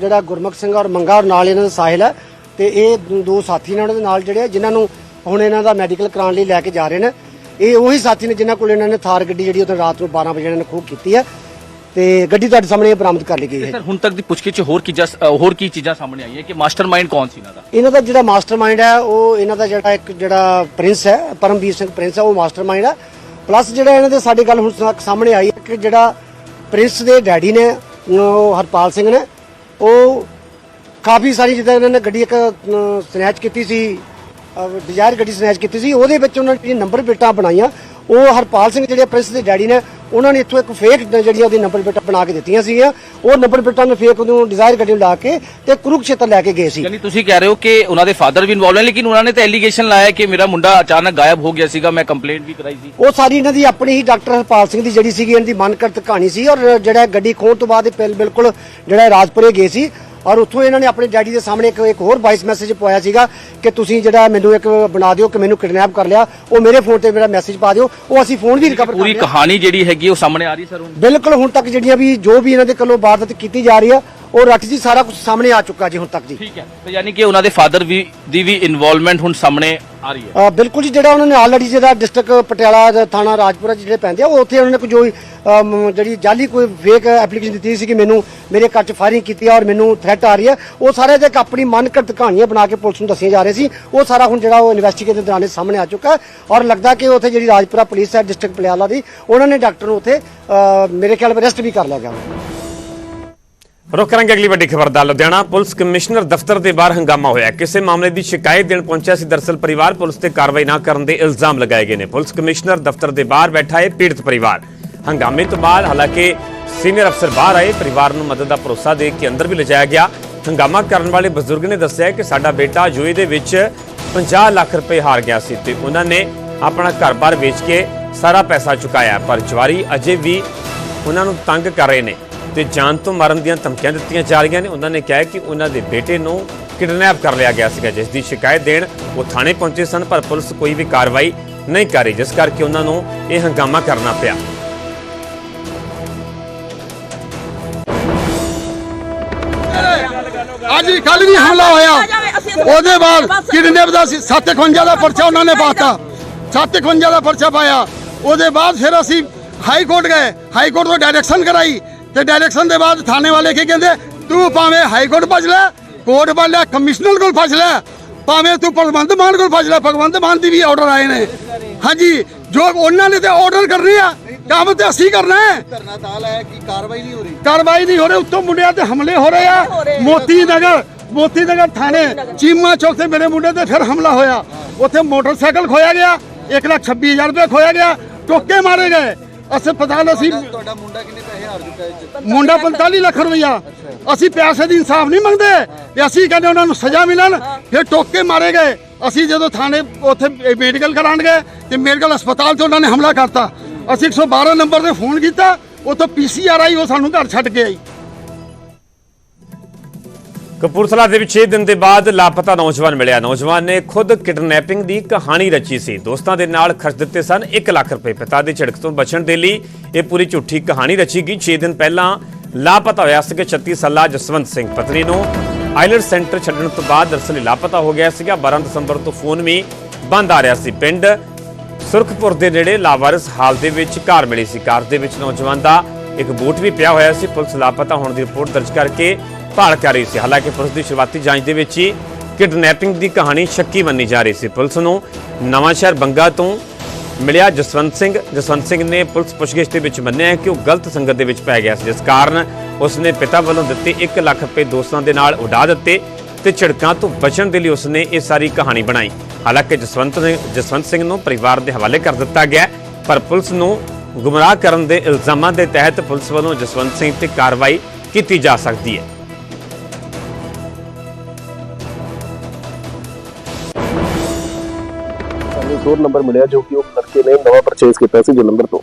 ਜਿਹੜਾ ਗੁਰਮੁਖ ਸਿੰਘ ਔਰ ਮੰਗਾ ਔਰ ਨਾਲ ਇਹਨਾਂ ਦਾ ਸਾਹਿਲ ਹੈ ਤੇ ਇਹ ਦੋ- ਸਾਥੀ ਨੇ ਉਹਨਾਂ ਦੇ ਨਾਲ ਜਿਹੜੇ ਜਿਨ੍ਹਾਂ ਨੂੰ ਹੁਣ ਇਹਨਾਂ ਦਾ ਮੈਡੀਕਲ ਕਰਾਉਣ ਲਈ ਲੈ ਕੇ ਜਾ ਰਹੇ ਨੇ। ਇਹ ਉਹੀ ਸਾਥੀ ਨੇ ਜਿਨ੍ਹਾਂ ਕੋਲ ਇਹਨਾਂ ਨੇ ਥਾਰ ਗੱਡੀ ਜਿਹੜੀ ਉਹ ਰਾਤ ਨੂੰ 12 ਵਜੇ ਇਹਨਾਂ ਨੇ ਖੋਹ ਕੀਤੀ ਹੈ ਤੇ ਗੱਡੀ ਤੁਹਾਡੇ ਸਾਹਮਣੇ ਬਰਾਮਦ ਕਰ ਲਈ ਗਈ ਹੈ। ਸਰ ਹੁਣ ਤੱਕ ਦੀ ਪੁੱਛਗਿੱਛ 'ਚ ਹੋਰ ਕੀ ਅ, ਹੋਰ ਕੀ ਚੀਜ਼ਾਂ ਸਾਹਮਣੇ ਆਈਆਂ? ਕਿ ਮਾਸਟਰਮਾਈਂਡ ਕੌਣ ਸੀ ਇਹਨਾਂ ਦਾ? ਇਹਨਾਂ ਦਾ ਜਿਹੜਾ ਮਾਸਟਰਮਾਈਂਡ ਹੈ ਉਹ ਇਹਨਾਂ ਦਾ ਜਿਹੜਾ ਇੱਕ ਜਿਹੜਾ ਪ੍ਰਿੰਸ ਹੈ ਪਰਮਵੀਰ ਸਿੰਘ ਪ੍ਰਿੰਸ ਹੈ ਉਹ ਮਾਸਟਰਮਾਈਂਡ ਹੈ। ਪਲੱਸ ਜਿਹੜਾ ਇਹਨਾਂ ਦੇ ਸਾਡੀ ਗੱਲ ਹੁਣ ਤੱਕ ਸਾਹਮਣੇ ਆਈ ਹੈ ਕਿ ਜਿਹੜਾ ਪ੍ਰਿੰਸ ਦੇ ਡੈਡੀ ਨੇ ਉਹ ਹਰਪਾਲ ਸਿੰਘ ਨੇ ਉਹ ਕਾਫੀ ਸਾਰੀ ਜਿੱਦਾਂ ਇਹਨਾਂ ਨੇ ਗੱਡੀ ਇੱਕ ਸਨੈਚ ਕੀਤੀ ਸੀ। ਡਿਜ਼ਾਇਰ ਗੱਡੀ ਸਨੈਚ ਕੀਤੀ ਸੀ। ਉਹਦੇ ਵਿੱਚ ਉਹਨਾਂ ਨੇ ਨੰਬਰ ਪਲੇਟਾਂ ਬਣਾਈਆਂ। ਉਹ ਹਰਪਾਲ ਸਿੰਘ ਜਿਹੜੇ ਪ੍ਰਿੰਸ ਦੇ ਡੈਡੀ ਨੇ ਉਹਨਾਂ ਨੇ ਇੱਥੋਂ ਇੱਕ ਫੇਕ ਜਿਹੜੀਆਂ ਉਹਦੀ ਨੰਬਰ ਪਲੇਟਾਂ ਬਣਾ ਕੇ ਦਿੱਤੀਆਂ ਸੀਗੀਆਂ। ਉਹ ਨੰਬਰ ਪਲੇਟਾਂ ਨੂੰ ਫੇਕ ਉਹਨੂੰ ਡਿਜ਼ਾਇਰ ਗੱਡੀ ਨੂੰ ਲਾ ਕੇ ਤੇ ਕੁਰੂਕਸ਼ੇਤਰ ਲੈ ਕੇ ਗਏ ਸੀ। ਯਾਨੀ ਤੁਸੀਂ ਕਹਿ ਰਹੇ ਹੋ ਕਿ ਉਹਨਾਂ ਦੇ ਫਾਦਰ ਵੀ ਇਨਵੋਲਵ ਹੈ ਲੇਕਿਨ ਉਹਨਾਂ ਨੇ ਤਾਂ ਐਲੀਗੇਸ਼ਨ ਲਾਇਆ ਕਿ ਮੇਰਾ ਮੁੰਡਾ ਅਚਾਨਕ ਗਾਇਬ ਹੋ ਗਿਆ ਸੀਗਾ ਮੈਂ ਕੰਪਲੇਂਟ ਵੀ ਕਰਾਈ ਸੀ। ਉਹ ਸਾਰੀ ਇਹਨਾਂ ਦੀ ਆਪਣੀ ਹੀ ਡਾਕਟਰ ਹਰਪਾਲ ਸਿੰਘ ਦੀ ਜਿਹੜੀ ਸੀਗੀ ਇਹਨਾਂ ਦੀ ਮਨਕਰਤ ਕਹਾਣੀ ਸੀ ਔਰ ਜਿਹੜਾ ਗੱਡੀ ਖੋਣ ਤੋਂ ਬਾਅਦ ਇਹ ਬਿਲ- ਬਿਲਕੁਲ ਜਿਹੜਾ ਰਾਜਪੁਰੇ ਗਏ ਸੀ। ਔਰ ਉੱਥੋਂ ਇਹਨਾਂ ਨੇ ਆਪਣੇ ਡੈਡੀ ਦੇ ਸਾਹਮਣੇ ਇੱਕ ਇੱਕ ਹੋਰ ਵਾਇਸ ਮੈਸੇਜ ਪਾਇਆ ਸੀਗਾ ਕਿ ਤੁਸੀਂ ਜਿਹੜਾ ਮੈਨੂੰ ਇੱਕ ਬਣਾ ਦਿਓ ਕਿ ਮੈਨੂੰ ਕਿਡਨੈਪ ਕਰ ਲਿਆ ਉਹ ਮੇਰੇ ਫੋਨ ਤੇ ਮੇਰਾ ਮੈਸੇਜ ਪਾ ਦਿਓ ਉਹ ਅਸੀਂ ਫੋਨ ਵੀ ਰਿਕਵਰ ਕਰ ਪੂਰੀ ਲਿਆ। ਕਹਾਣੀ ਜਿਹੜੀ ਹੈਗੀ ਉਹ ਸਾਹਮਣੇ ਆ ਰਹੀ ਸਰ ਹੁਣ? ਬਿਲਕੁਲ ਹੁਣ ਤੱਕ ਜਿਹੜੀਆਂ ਵੀ ਜੋ ਵੀ ਇਹਨਾਂ ਦੇ ਕੋਲੋਂ ਵਾਰਦਾਤ ਕੀਤੀ ਜਾ ਰਹੀ ਆ ਉਹ ਰੱਖ ਜੀ ਸਾਰਾ ਕੁਝ ਸਾਹਮਣੇ ਆ ਚੁੱਕਾ ਜੀ ਹੁਣ ਤੱਕ ਜੀ। ਠੀਕ ਹੈ। ਤੇ ਯਾਨੀ ਕਿ ਉਹਨਾਂ ਦੇ ਫਾਦਰ ਵੀ ਦੀ ਵੀ ਇਨਵੋਲਵਮੈਂਟ ਹੁਣ ਸਾਹਮਣੇ ਆ ਰਹੀ ਹੈ। ਅ, ਬਿਲਕੁਲ ਜੀ ਜਿਹੜਾ ਉਹਨਾਂ ਨੇ ਆਲਰੇਡੀ ਜਿਹੜਾ ਡਿਸਟ੍ਰਿਕਟ ਪਟਿਆਲਾ ਦਾ ਥਾਣਾ ਰਾਜਪੁਰਾ 'ਚ ਜਿਹੜੇ ਪੈਂਦੇ ਆ ਉਹ ਉੱਥੇ ਉਹਨਾਂ ਨੇ ਕੋਈ ਜੋ ਅਮ, ਜਿਹੜੀ ਜਾਲੀ ਕੋਈ ਫੇਕ ਐਪਲੀਕੇਸ਼ਨ ਦਿੱਤੀ ਸੀ ਕਿ ਮੈਨੂੰ ਮੇਰੇ ਘਰ 'ਚ ਫਾਇਰਿੰਗ ਕੀਤੀ ਆ ਔਰ ਮੈਨੂੰ ਥ੍ਰੈਟ ਆ ਰਹੀ ਹੈ ਉਹ ਸਾਰੇ ਦੇ ਇੱਕ ਆਪਣੀ ਮਨਕਰਤ ਕਹਾਣੀਆਂ ਬਣਾ ਕੇ ਪੁਲਿਸ ਨੂੰ ਦੱਸੀਆਂ ਜਾ ਰਹੇ ਸੀ। ਉਹ ਸਾਰਾ ਹੁਣ ਜਿਹੜਾ ਉਹ ਇਨਵੈਸਟੀਗੇਸ਼ਨ ਦੌਰਾਨ ਇਹ ਸਾਹਮਣੇ ਆ ਚੁੱਕਾ ਹੈ ਔਰ ਲੱਗਦਾ ਕਿ ਉੱਥੇ ਜਿਹੜੀ ਰਾਜਪੁਰਾ ਪੁਲਿਸ ਹੈ ਡਿਸਟ੍ਰਿਕਟ ਪਟਿਆਲਾ ਦੀ ਉਹਨਾਂ ਨੇ ਡਾਕਟਰ ਨੂੰ ਉੱਥੇ ਅ, ਮੇਰੇ ਖਿਆਲ ਅਰੈਸਟ ਵੀ ਕਰ ਲਿਆ ਗਿਆ। ਰੁਕ ਕਰਾਂਗੇ ਅਗਲੀ ਵੱਡੀ ਖਬਰ ਦਾ। ਲੁਧਿਆਣਾ ਪੁਲਿਸ ਕਮਿਸ਼ਨਰ ਦਫ਼ਤਰ ਦੇ ਬਾਹਰ ਹੰਗਾਮਾ ਹੋਇਆ। ਕਿਸੇ ਮਾਮਲੇ ਦੀ ਸ਼ਿਕਾਇਤ ਦੇਣ ਪਹੁੰਚਿਆ ਸੀ, ਦਰਸਲ ਪਰਿਵਾਰ ਪੁਲਿਸ ਤੇ ਕਾਰਵਾਈ ਨਾ ਕਰਨ ਦੇ ਇਲਜ਼ਾਮ ਲਗਾਏ ਗਏ ਨੇ। ਪੁਲਿਸ ਕਮਿਸ਼ਨਰ ਦਫ਼ਤਰ ਦੇ ਬਾਹਰ ਬੈਠਾ ਹੈ, ਪੀੜਤ ਪਰਿਵਾਰ। ਹੰਗਾਮੇ ਤੋਂ ਬਾਅਦ ਹਾਲਾਂਕਿ ਸੀਨੀਅਰ ਅਫਸਰ ਬਾਹਰ ਆਏ, ਪਰਿਵਾਰ ਨੂੰ ਮਦਦ ਦਾ ਭਰੋਸਾ ਦੇ ਕੇ ਅੰਦਰ ਵੀ ਲਿਜਾਇਆ ਗਿਆ। ਹੰਗਾਮਾ ਕਰਨ ਵਾਲੇ ਬਜ਼ੁਰਗ ਨੇ ਦੱਸਿਆ ਕਿ ਸਾਡਾ ਬੇਟਾ ਜੂਏ ਦੇ ਵਿੱਚ 50 ਲੱਖ ਰੁਪਏ ਹਾਰ ਗਿਆ ਸੀ ਤੇ ਉਹਨਾਂ ਨੇ ਆਪਣਾ ਘਰ-ਬਾਰ ਵੇਚ ਕੇ ਸਾਰਾ ਪੈਸਾ ਚੁਕਾਇਆ, ਪਰ ਜਵਾਰੀ ਅਜੇ ਵੀ ਉਹਨਾਂ ਨੂੰ ਤੰਗ ਕਰ ਰਹੇ ਨੇ। ਤੇ ਜਾਨ ਤੋਂ ਮਾਰਨ ਦੀਆਂ ਧਮਕੀਆਂ ਦਿੱਤੀਆਂ ਜਾ ਰਹੀਆਂ ਨੇ। ਉਹਨਾਂ ਨੇ ਕਿਹਾ ਕਿ ਉਹਨਾਂ ਦੇ ਬੇਟੇ ਨੂੰ ਕਿਡਨੈਪ ਕਰ ਲਿਆ ਗਿਆ ਸੀਗਾ, ਜਿਸ ਦੀ ਸ਼ਿਕਾਇਤ ਦੇਣ ਉਹ ਥਾਣੇ ਪਹੁੰਚੇ ਸਨ, ਪਰ ਪੁਲਿਸ ਕੋਈ ਵੀ ਕਾਰਵਾਈ ਨਹੀਂ ਕਰ ਰਹੀ, ਜਿਸ ਕਰਕੇ ਉਹਨਾਂ ਨੂੰ ਇਹ ਹੰਗਾਮਾ ਕਰਨਾ ਪਿਆ। ਅੱਜ ਵੀ ਕੱਲ ਵੀ ਹਮਲਾ ਹੋਇਆ। ਉਹਦੇ ਬਾਅਦ ਕਿਡਨੈਪ ਦਾ 751 ਦਾ ਪਰਚਾ ਉਹਨਾਂ ਨੇ ਪਾਤਾ। 751 ਦਾ ਪਰਚਾ ਪਾਇਆ। ਉਹਦੇ ਬਾਅਦ ਫਿਰ ਅਸੀਂ ਹਾਈ ਕੋਰਟ ਗਏ। ਹਾਈ ਕੋਰਟ ਤੋਂ ਡਾਇਰੈਕਸ਼ਨ ਕਰਾਈ। ਤੇ ਡਾਇਰੈਕਸ਼ਨ ਦੇ ਬਾਅਦ ਥਾਣੇ ਵਾਲੇ ਕੀ ਕਹਿੰਦੇ? ਤੂੰ ਭਾਵੇਂ ਹਾਈ ਕੋਰਟ ਭੱਜ ਲੈ ਕੋਰਟ ਭੱਜ ਲੈ ਕਮਿਸ਼ਨਰ ਕੋਲ ਭੱਜ ਲੈ। ਭਾਵੇਂ ਤੂੰ ਭਗਵੰਤ ਮਾਨ ਕੋਲ ਭੱਜ ਲੈ ਭਗਵੰਤ ਮਾਨ ਦੀ ਵੀ ਆਰਡਰ ਆਏ ਨੇ। ਹਾਂਜੀ ਜੋ ਉਹਨਾਂ ਨੇ ਤੇ ਆਰਡਰ ਕਰਨੇ ਆ ਕੰਮ ਤੇ ਅਸੀਂ ਕਰਨਾ ਹੈ। ਧਰਨਾ ਤਾਂ ਲਾਇਆ ਕਿ ਕਾਰਵਾਈ ਨਹੀਂ ਹੋ ਰਹੀ। ਕਾਰਵਾਈ ਨਹੀਂ ਹੋ ਰਹੀ ਉੱਤੋਂ ਮੁੰਡਿਆਂ ਤੇ ਹਮਲੇ ਹੋ ਰਹੇ ਆ। ਮੋਤੀ ਨਗਰ ਮੋਤੀ ਨਗਰ ਥਾਣੇ ਚੀਮਾ ਚੌਕ ਤੇ ਮੇਰੇ ਮੁੰਡੇ ਤੇ ਫਿਰ ਹਮਲਾ ਹੋਇਆ। ਉੱਥੇ ਮੋਟਰਸਾਈਕਲ ਖੋਇਆ ਗਿਆ 126000 ਰੁਪਏ ਖੋਇਆ ਗਿਆ ਟੋਕੇ ਮਾਰੇ ਗਏ। ਹਸਪਤਾਲ ਅਸੀਂ ਤੁਹਾਡਾ ਮੁੰਡਾ ਕਿੰਨੇ ਪੈਸੇ ਹਾਰ ਚੁੱਕਾ ਹੈ? ਮੁੰਡਾ 45 ਲੱਖ ਰੁਪਇਆ ਅਸੀਂ ਪੈਸੇ ਦੀ ਇਨਸਾਫ ਨਹੀਂ ਮੰਗਦੇ। ਤੇ ਅਸੀਂ ਕਹਿੰਦੇ ਉਹਨਾਂ ਨੂੰ ਸਜ਼ਾ ਮਿਲਣ ਫਿਰ ਟੋਕੇ ਮਾਰੇ ਗਏ। ਅਸੀਂ ਜਦੋਂ ਥਾਣੇ ਉੱਥੇ ਮੈਡੀਕਲ ਕਰਾਉਣ ਗਏ ਤੇ ਮੈਡੀਕਲ ਹਸਪਤਾਲ 'ਚ ਉਹਨਾਂ ਨੇ ਹਮਲਾ ਕਰਤਾ। ਅਸੀਂ 112 ਨੰਬਰ ਤੇ ਫੋਨ ਕੀਤਾ ਉੱਥੋਂ ਪੀਸੀਆਰ ਆਈ ਉਹ ਸਾਨੂੰ ਘਰ ਛੱਡ ਕੇ ਆਈ। ਕਪੂਰਥਲਾ ਦੇ ਵਿੱਚ 6 ਦਿਨ ਦੇ ਬਾਅਦ ਲਾਪਤਾ ਨੌਜਵਾਨ ਮਿਲਿਆ। ਨੌਜਵਾਨ ਨੇ ਖੁਦ ਕਿਡਨੈਪਿੰਗ ਦੀ ਕਹਾਣੀ ਰਚੀ ਸੀ। ਦੋਸਤਾਂ ਦੇ ਨਾਲ ਖਰਚ ਦਿੱਤੇ ਸਨ 1 ਲੱਖ ਰੁਪਏ। ਪਿਤਾ ਦੀ ਝਿੜਕ ਤੋਂ ਬਚਣ ਦੇ ਲਈ ਇਹ ਪੂਰੀ ਝੂਠੀ ਕਹਾਣੀ ਰਚੀ ਗਈ 6 ਦਿਨ ਪਹਿਲਾਂ ਲਾਪਤਾ ਹੋਇਆ ਸੀ ਕਿ 36 ਸਾਲਾ ਜਸਵੰਤ ਸਿੰਘ। ਪਤਨੀ ਨੂੰ ਆਈਲੈਂਡ ਸੈਂਟਰ ਛੱਡਣ ਤੋਂ ਬਾਅਦ ਦਰਸਲ ਹੀ ਲਾਪਤਾ ਹੋ ਗਿਆ ਸੀਗਾ। 12 ਦਸੰਬਰ ਤੋਂ ਫੋਨ ਵੀ ਬੰਦ ਆ ਰਿਹਾ ਸੀ। ਪਿੰਡ ਸੁਰਖਪੁਰ ਦੇ ਨੇੜੇ ਲਾਵਾਰਿਸ ਹਾਲ ਦੇ ਵਿੱਚ ਕਾਰ ਮਿਲੀ ਸੀ। ਕਾਰ ਦੇ ਵਿੱਚ ਨੌਜਵਾਨ ਦਾ ਇੱਕ ਬੂਟ ਵੀ ਪਿਆ ਹੋਇਆ ਸੀ। ਪੁਲਿਸ ਲਾਪਤਾ ਹੋਣ ਦੀ ਰਿਪੋਰਟ ਦਰਜ ਕਰਕੇ ਭਾਲ ਕਰ ਰਹੀ ਸੀ। ਹਾਲਾਂਕਿ ਪੁਲਿਸ ਦੀ ਸ਼ੁਰੂਆਤੀ ਜਾਂਚ ਦੇ ਵਿੱਚ ਹੀ ਕਿਡਨੈਪਿੰਗ ਦੀ ਕਹਾਣੀ ਸ਼ੱਕੀ ਮੰਨੀ ਜਾ ਰਹੀ ਸੀ। ਪੁਲਿਸ ਨੂੰ ਨਵਾਂ ਸ਼ਹਿਰ ਬੰਗਾ ਤੋਂ ਮਿਲਿਆ ਜਸਵੰਤ ਸਿੰਘ। ਜਸਵੰਤ ਸਿੰਘ ਨੇ ਪੁਲਿਸ ਪੁੱਛਗਿੱਛ ਦੇ ਵਿੱਚ ਮੰਨਿਆ ਕਿ ਉਹ ਗਲਤ ਸੰਗਤ ਦੇ ਵਿੱਚ ਪੈ ਗਿਆ ਸੀ, ਜਿਸ ਕਾਰਨ ਉਸਨੇ ਪਿਤਾ ਵੱਲੋਂ ਦਿੱਤੇ 1 ਲੱਖ ਰੁਪਏ ਦੋਸਤਾਂ ਦੇ ਨਾਲ ਉਡਾ ਦਿੱਤੇ ਤੇ ਝਿੜਕਾਂ ਤੋਂ ਬਚਣ ਦੇ ਲਈ ਉਸਨੇ ਇਹ ਸਾਰੀ ਕਹਾਣੀ ਬਣਾਈ। ਹਾਲਾਂਕਿ ਜਸਵੰਤ ਸਿੰਘ ਜਸਵੰਤ ਸਿੰਘ ਨੂੰ ਪਰਿਵਾਰ ਦੇ ਹਵਾਲੇ ਕਰ ਦਿੱਤਾ ਗਿਆ, ਪਰ ਪੁਲਿਸ ਨੂੰ ਗੁੰਮਰਾਹ ਕਰਨ ਦੇ ਇਲਜ਼ਾਮਾਂ ਦੇ ਤਹਿਤ ਪੁਲਿਸ ਵੱਲੋਂ ਜਸਵੰਤ ਸਿੰਘ ਤੇ ਕਾਰਵਾਈ ਕੀਤੀ ਜਾ ਸਕਦੀ ਹੈ। ਹੋਰ ਨੰਬਰ ਮਿਲਿਆ ਜੋ ਕਿ ਉਹ ਲੜਕੇ ਨੇ ਨਵਾਂ ਪਰਚੇਸ ਕੀਤਾ ਸੀ ਜਲੰਧਰ ਤੋਂ।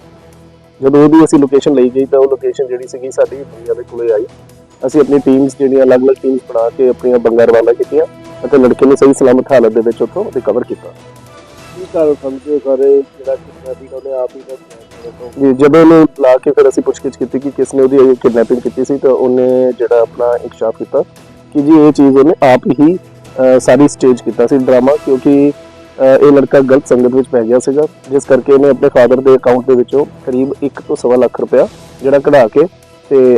ਜਦੋਂ ਉਹਦੀ ਅਸੀਂ ਲੋਕੇਸ਼ਨ ਲਈ ਗਈ ਤਾਂ ਉਹ ਲੋਕੇਸ਼ਨ ਜਿਹੜੀ ਸੀਗੀ ਸਾਡੀ ਬੰਗਿਆ ਦੇ ਕੋਲੇ ਆਈ। ਅਸੀਂ ਆਪਣੀ ਟੀਮਸ ਜਿਹੜੀਆਂ ਅਲੱਗ-ਅਲੱਗ ਟੀਮਸ ਬਣਾ ਕੇ ਆਪਣੀਆਂ ਬੰਗਾ ਰਵਾਨਾ ਕੀਤੀਆਂ ਅਤੇ ਲੜਕੇ ਨੂੰ ਸਹੀ ਸਲਾਮਤ ਹਾਲਤ ਦੇ ਵਿੱਚ ਉੱਥੋਂ ਰਿਕਵਰ ਕੀਤਾ। ਕੀ ਕਾਰਨ ਸਮਝੇ ਸਾਰੇ ਜਿਹੜਾ ਕਿਡਨੈਪਿੰਗ ਉਹਨੇ ਆਪ ਹੀ ਦੱਸਿਆ ਜੀ ਜਦੋਂ ਉਹਨੂੰ ਲਾ ਕੇ ਫਿਰ ਅਸੀਂ ਪੁੱਛਗਿੱਛ ਕੀਤੀ ਕਿ ਕਿਸ ਨੇ ਉਹਦੀ ਕਿਡਨੈਪਿੰਗ ਕੀਤੀ ਸੀ ਤਾਂ ਉਹਨੇ ਜਿਹੜਾ ਆਪਣਾ ਇਕਸ਼ਾਫ ਕੀਤਾ ਕਿ ਜੀ ਇਹ ਚੀਜ਼ ਉਹਨੇ ਆਪ ਹੀ ਸਾਰੀ ਸਟੇਜ ਕੀਤਾ ਸੀ ਡਰਾਮਾ ਕਿਉਂਕਿ ਇਹ ਲੜਕਾ ਗਲਤ ਸੰਗਤ ਵਿੱਚ ਪੈ ਗਿਆ ਸੀਗਾ, ਜਿਸ ਕਰਕੇ ਇਹਨੇ ਆਪਣੇ ਫਾਦਰ ਦੇ ਅਕਾਊਂਟ ਦੇ ਵਿੱਚੋਂ ਕਰੀਬ 1 ਤੋਂ ਸਵਾ ਲੱਖ ਰੁਪਇਆ ਜਿਹੜਾ ਕਢਾ ਕੇ ਤੇ